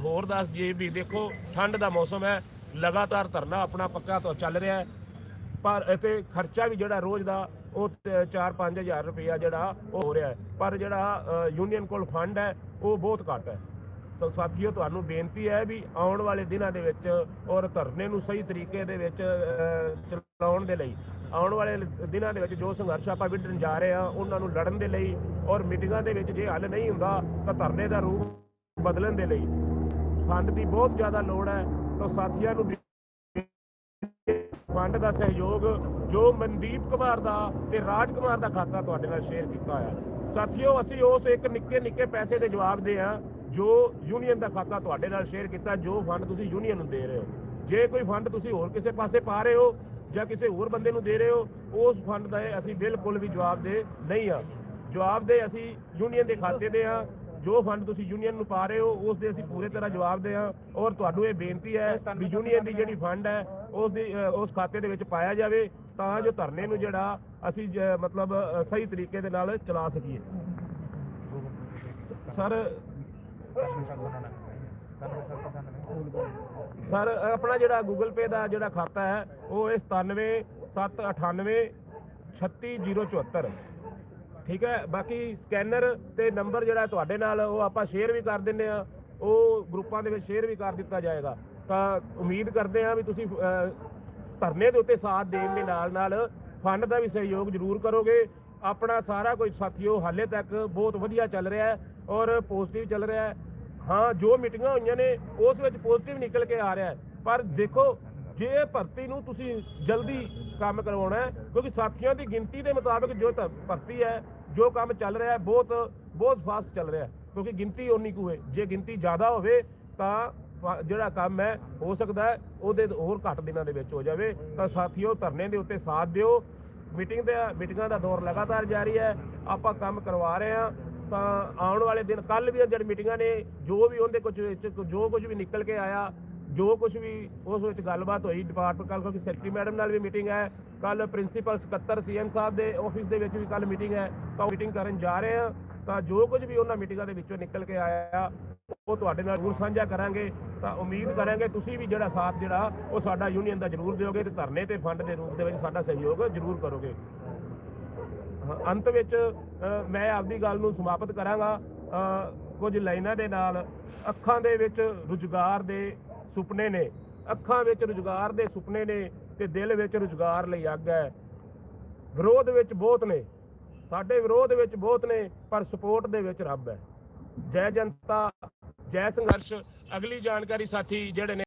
Speaker 4: ਹੋਰ ਦੱਸ ਦਈਏ ਵੀ ਦੇਖੋ, ਠੰਡ ਦਾ ਮੌਸਮ ਹੈ, ਲਗਾਤਾਰ ਧਰਨਾ ਆਪਣਾ ਪੱਕਾ ਤੋਂ ਚੱਲ ਰਿਹਾ ਹੈ। ਪਰ ਇੱਥੇ ਖਰਚਾ ਵੀ ਜਿਹੜਾ ਰੋਜ਼ ਦਾ ਉਹ 4-5000 ਰੁਪਇਆ ਜਿਹੜਾ ਉਹ ਹੋ ਰਿਹਾ ਪਰ ਜਿਹੜਾ ਯੂਨੀਅਨ ਕੋਲ ਫੰਡ ਹੈ, ਉਹ ਬਹੁਤ ਘੱਟ ਹੈ। ਸੋ ਸਾਥੀਓ, ਤੁਹਾਨੂੰ ਬੇਨਤੀ ਹੈ ਵੀ ਆਉਣ ਵਾਲੇ ਦਿਨਾਂ ਦੇ ਵਿੱਚ ਔਰ ਧਰਨੇ ਨੂੰ ਸਹੀ ਤਰੀਕੇ ਦੇ ਵਿੱਚ ਚਲਾਉਣ ਦੇ ਲਈ, ਆਉਣ ਵਾਲੇ ਦਿਨਾਂ ਦੇ ਵਿੱਚ ਜੋ ਸੰਘਰਸ਼ ਆਪਾਂ ਵਿੱਢਣ ਜਾ ਰਹੇ ਹਾਂ, ਉਹਨਾਂ ਨੂੰ ਲੜਨ ਦੇ ਲਈ ਔਰ ਮੀਟਿੰਗਾਂ ਦੇ ਵਿੱਚ ਜੇ ਹੱਲ ਨਹੀਂ ਹੁੰਦਾ, ਤਾਂ ਧਰਨੇ ਦਾ ਰੂਪ ਬਦਲਣ ਦੇ ਲਈ। ਫੰਡ ਦੀ ਬਹੁਤ ਜ਼ਿਆਦਾ ਲੋੜ ਹੈ। ਤਾਂ ਸਾਥੀਆਂ ਨੂੰ ਫੰਡ ਦਾ ਸਹਿਯੋਗ ਜੋ ਮਨਦੀਪ ਕੁਮਾਰ ਦਾ ਤੇ ਰਾਜ ਕੁਮਾਰ ਦਾ ਖਾਤਾ ਤੁਹਾਡੇ ਨਾਲ ਸ਼ੇਅਰ ਕੀਤਾ ਹੋਇਆ। ਸਾਥੀਓ, ਅਸੀਂ ਉਸ ਇੱਕ ਨਿੱਕੇ ਨਿੱਕੇ ਪੈਸੇ ਦੇ ਜਵਾਬ ਦੇ ਆ ਜੋ ਯੂਨੀਅਨ ਦਾ ਖਾਤਾ ਤੁਹਾਡੇ ਨਾਲ ਸ਼ੇਅਰ ਕੀਤਾ, ਜੋ ਫੰਡ ਤੁਸੀਂ ਯੂਨੀਅਨ ਨੂੰ ਦੇ ਰਹੇ ਹੋ। ਜੇ ਕੋਈ ਫੰਡ ਤੁਸੀਂ ਹੋਰ ਕਿਸੇ ਪਾਸੇ ਪਾ ਰਹੇ ਹੋ ਜਾਂ ਕਿਸੇ ਹੋਰ ਬੰਦੇ ਨੂੰ ਦੇ ਰਹੇ ਹੋ, ਉਸ ਫੰਡ ਦਾ ਅਸੀਂ ਬਿਲਕੁਲ ਵੀ ਜਵਾਬ ਦੇ ਨਹੀਂ ਆ ਜਵਾਬ ਦੇ ਅਸੀਂ ਯੂਨੀਅਨ ਦੇ ਖਾਤੇ ਦੇ ਆ ਜੋ ਫੰਡ ਤੁਸੀਂ ਯੂਨੀਅਨ ਨੂੰ ਪਾ ਰਹੇ ਹੋ ਉਸ ਦੇ ਅਸੀਂ ਪੂਰੇ ਤਰ੍ਹਾਂ ਜਵਾਬ ਦੇ ਹਾਂ। ਔਰ ਤੁਹਾਨੂੰ ਇਹ ਬੇਨਤੀ ਹੈ ਵੀ ਯੂਨੀਅਨ ਦੀ ਜਿਹੜੀ ਫੰਡ ਹੈ ਉਸ ਦੀ ਉਸ ਖਾਤੇ ਦੇ ਵਿੱਚ ਪਾਇਆ ਜਾਵੇ ਤਾਂ ਜੋ ਧਰਨੇ ਨੂੰ ਜਿਹੜਾ ਅਸੀਂ ਮਤਲਬ ਸਹੀ ਤਰੀਕੇ ਦੇ ਨਾਲ ਚਲਾ ਸਕੀਏ। ਸਰ ਸਰ ਆਪਣਾ ਜਿਹੜਾ ਗੂਗਲ ਪੇ ਦਾ ਜਿਹੜਾ ਖਾਤਾ ਹੈ ਉਹ ਹੈ 97 798 36074 ਠੀਕ ਹੈ, ਬਾਕੀ ਸਕੈਨਰ ਤੇ ਨੰਬਰ ਜਿਹੜਾ ਤੁਹਾਡੇ ਨਾਲ, ਉਹ ਆਪਾਂ ਸ਼ੇਅਰ ਵੀ ਕਰ ਦਿੰਨੇ ਆ ਉਹ ਗਰੁੱਪਾਂ ਦੇ ਵਿੱਚ ਸ਼ੇਅਰ ਵੀ ਕਰ ਦਿੱਤਾ ਜਾਏਗਾ। ਤਾਂ ਉਮੀਦ ਕਰਦੇ ਆ ਵੀ ਤੁਸੀਂ ਧਰਨੇ ਦੇ ਉੱਤੇ ਸਾਥ ਦੇਣ ਦੇ ਨਾਲ ਨਾਲ ਫੰਡ ਦਾ ਵੀ ਸਹਿਯੋਗ ਜ਼ਰੂਰ ਕਰੋਗੇ। ਆਪਣਾ ਸਾਰਾ ਕੁਝ ਸਾਥੀਓ, ਹਾਲੇ ਤੱਕ ਬਹੁਤ ਵਧੀਆ ਚੱਲ ਰਿਹਾ ਹੈ ਔਰ ਪੋਜ਼ਿਟਿਵ ਚੱਲ ਰਿਹਾ ਹੈ। ਹਾਂ, ਜੋ ਮੀਟਿੰਗਾਂ ਹੋਈਆਂ ਨੇ, ਉਸ ਵਿੱਚ ਪੋਜ਼ਿਟਿਵ ਨਿਕਲ ਕੇ ਆ ਰਿਹਾ ਪਰ ਦੇਖੋ, ਜੇ ਭਰਤੀ ਨੂੰ ਤੁਸੀਂ ਜਲਦੀ ਕੰਮ ਕਰਵਾਉਣਾ ਹੈ, ਕਿਉਂਕਿ ਸਾਥੀਆਂ ਦੀ ਗਿਣਤੀ ਦੇ ਮੁਤਾਬਕ ਜੋ ਧ- ਭਰਤੀ ਹੈ ਜੋ ਕੰਮ ਚੱਲ ਰਿਹਾ ਹੈ, ਬਹੁਤ ਬਹੁਤ ਫਾਸਟ ਚੱਲ ਰਿਹਾ ਹੈ, ਕਿਉਂਕਿ ਗਿਣਤੀ ਓਨੀ ਕੁ ਹੈ ਜੇ ਗਿਣਤੀ ਜ਼ਿਆਦਾ ਹੋਵੇ, ਤਾਂ ਜਿਹੜਾ ਕੰਮ ਹੈ, ਹੋ ਸਕਦਾ ਹੈ, ਉਹਦੇ ਹੋਰ ਘੱਟ ਦਿਨਾਂ ਦੇ ਵਿੱਚ ਹੋ ਜਾਵੇ। ਤਾਂ ਸਾਥੀਓ, ਧਰਨੇ ਦੇ ਉੱਤੇ ਸਾਥ ਦਿਓ। ਮੀਟਿੰਗ ਦੇ, ਮੀਟਿੰਗਾਂ ਦਾ ਦੌਰ ਲਗਾਤਾਰ ਜਾਰੀ ਹੈ। ਆਪਾਂ ਕੰਮ ਕਰਵਾ ਰਹੇ ਹਾਂ। ਤਾਂ ਆਉਣ ਵਾਲੇ ਦਿਨ ਕੱਲ ਵੀ ਜਿਹੜੀ ਮੀਟਿੰਗਾਂ ਨੇ, ਜੋ ਵੀ ਉਹਦੇ ਕੁਝ ਵਿੱਚ, ਜੋ ਕੁਝ ਵੀ ਨਿਕਲ ਕੇ ਆਇਆ, ਜੋ ਕੁਝ ਵੀ ਉਸ ਵਿੱਚ ਗੱਲਬਾਤ ਹੋਈ ਡਿਪਾਰਟਮੈਂਟ ਕੱਲ ਕਿਉਂਕਿ ਸੈਕਟਰੀ ਮੈਡਮ ਨਾਲ ਵੀ ਮੀਟਿੰਗ ਹੈ ਕੱਲ ਪ੍ਰਿੰਸੀਪਲ ਸਕੱਤਰ ਸੀਐਮ ਸਾਹਿਬ ਦੇ ਆਫਿਸ ਦੇ ਵਿੱਚ ਵੀ ਕੱਲ ਮੀਟਿੰਗ ਹੈ ਤਾਂ ਮੀਟਿੰਗ ਕਰਨ ਜਾ ਰਹੇ ਹਾਂ ਤਾਂ ਜੋ ਕੁਝ ਵੀ ਉਹਨਾਂ ਮੀਟਿੰਗਾਂ ਦੇ ਵਿੱਚੋਂ ਨਿਕਲ ਕੇ ਆਇਆ ਉਹ ਤੁਹਾਡੇ ਨਾਲ ਜ਼ਰੂਰ ਸਾਂਝਾ ਕਰਾਂਗੇ। ਤਾਂ ਉਮੀਦ ਕਰਾਂਗੇ ਤੁਸੀਂ ਵੀ ਜਿਹੜਾ ਸਾਥ ਜਿਹੜਾ ਉਹ ਸਾਡਾ ਯੂਨੀਅਨ ਦਾ ਜ਼ਰੂਰ ਦਿਓਗੇ ਤੇ ਧਰਨੇ ਤੇ ਫੰਡ ਦੇ ਰੂਪ ਦੇ ਵਿੱਚ ਸਾਡਾ ਸਹਿਯੋਗ ਜ਼ਰੂਰ ਕਰੋਗੇ। ਹਾਂ, ਅੰਤ ਵਿੱਚ ਮੈਂ ਆਪਦੀ ਗੱਲ ਨੂੰ ਸਮਾਪਤ ਕਰਾਂਗਾ। ਕੁਝ ਲਾਈਨਾਂ ਦੇ ਨਾਲ ਅੱਖਾਂ ਦੇ ਵਿੱਚ ਰੁਜ਼ਗਾਰ ਦੇ ਸੁਪਨੇ ਨੇ। ਅੱਖਾਂ ਵਿੱਚ ਰੁਜ਼ਗਾਰ ਦੇ ਸੁਪਨੇ ਨੇ। ਤੇ ਦਿਲ ਵਿੱਚ ਰੁਜ਼ਗਾਰ ਲਈ ਅੱਗ ਹੈ। ਵਿਰੋਧ ਵਿੱਚ ਬਹੁਤ ਨੇ। ਸਾਡੇ ਵਿਰੋਧ ਵਿੱਚ ਬਹੁਤ ਨੇ, ਪਰ ਸਪੋਰਟ ਦੇ ਵਿੱਚ ਰੱਬ ਹੈ। ਜੈ ਜਨਤਾ, ਜੈ ਸੰਘਰਸ਼। ਅਗਲੀ ਜਾਣਕਾਰੀ ਸਾਥੀ ਜਿਹੜੇ ਨੇ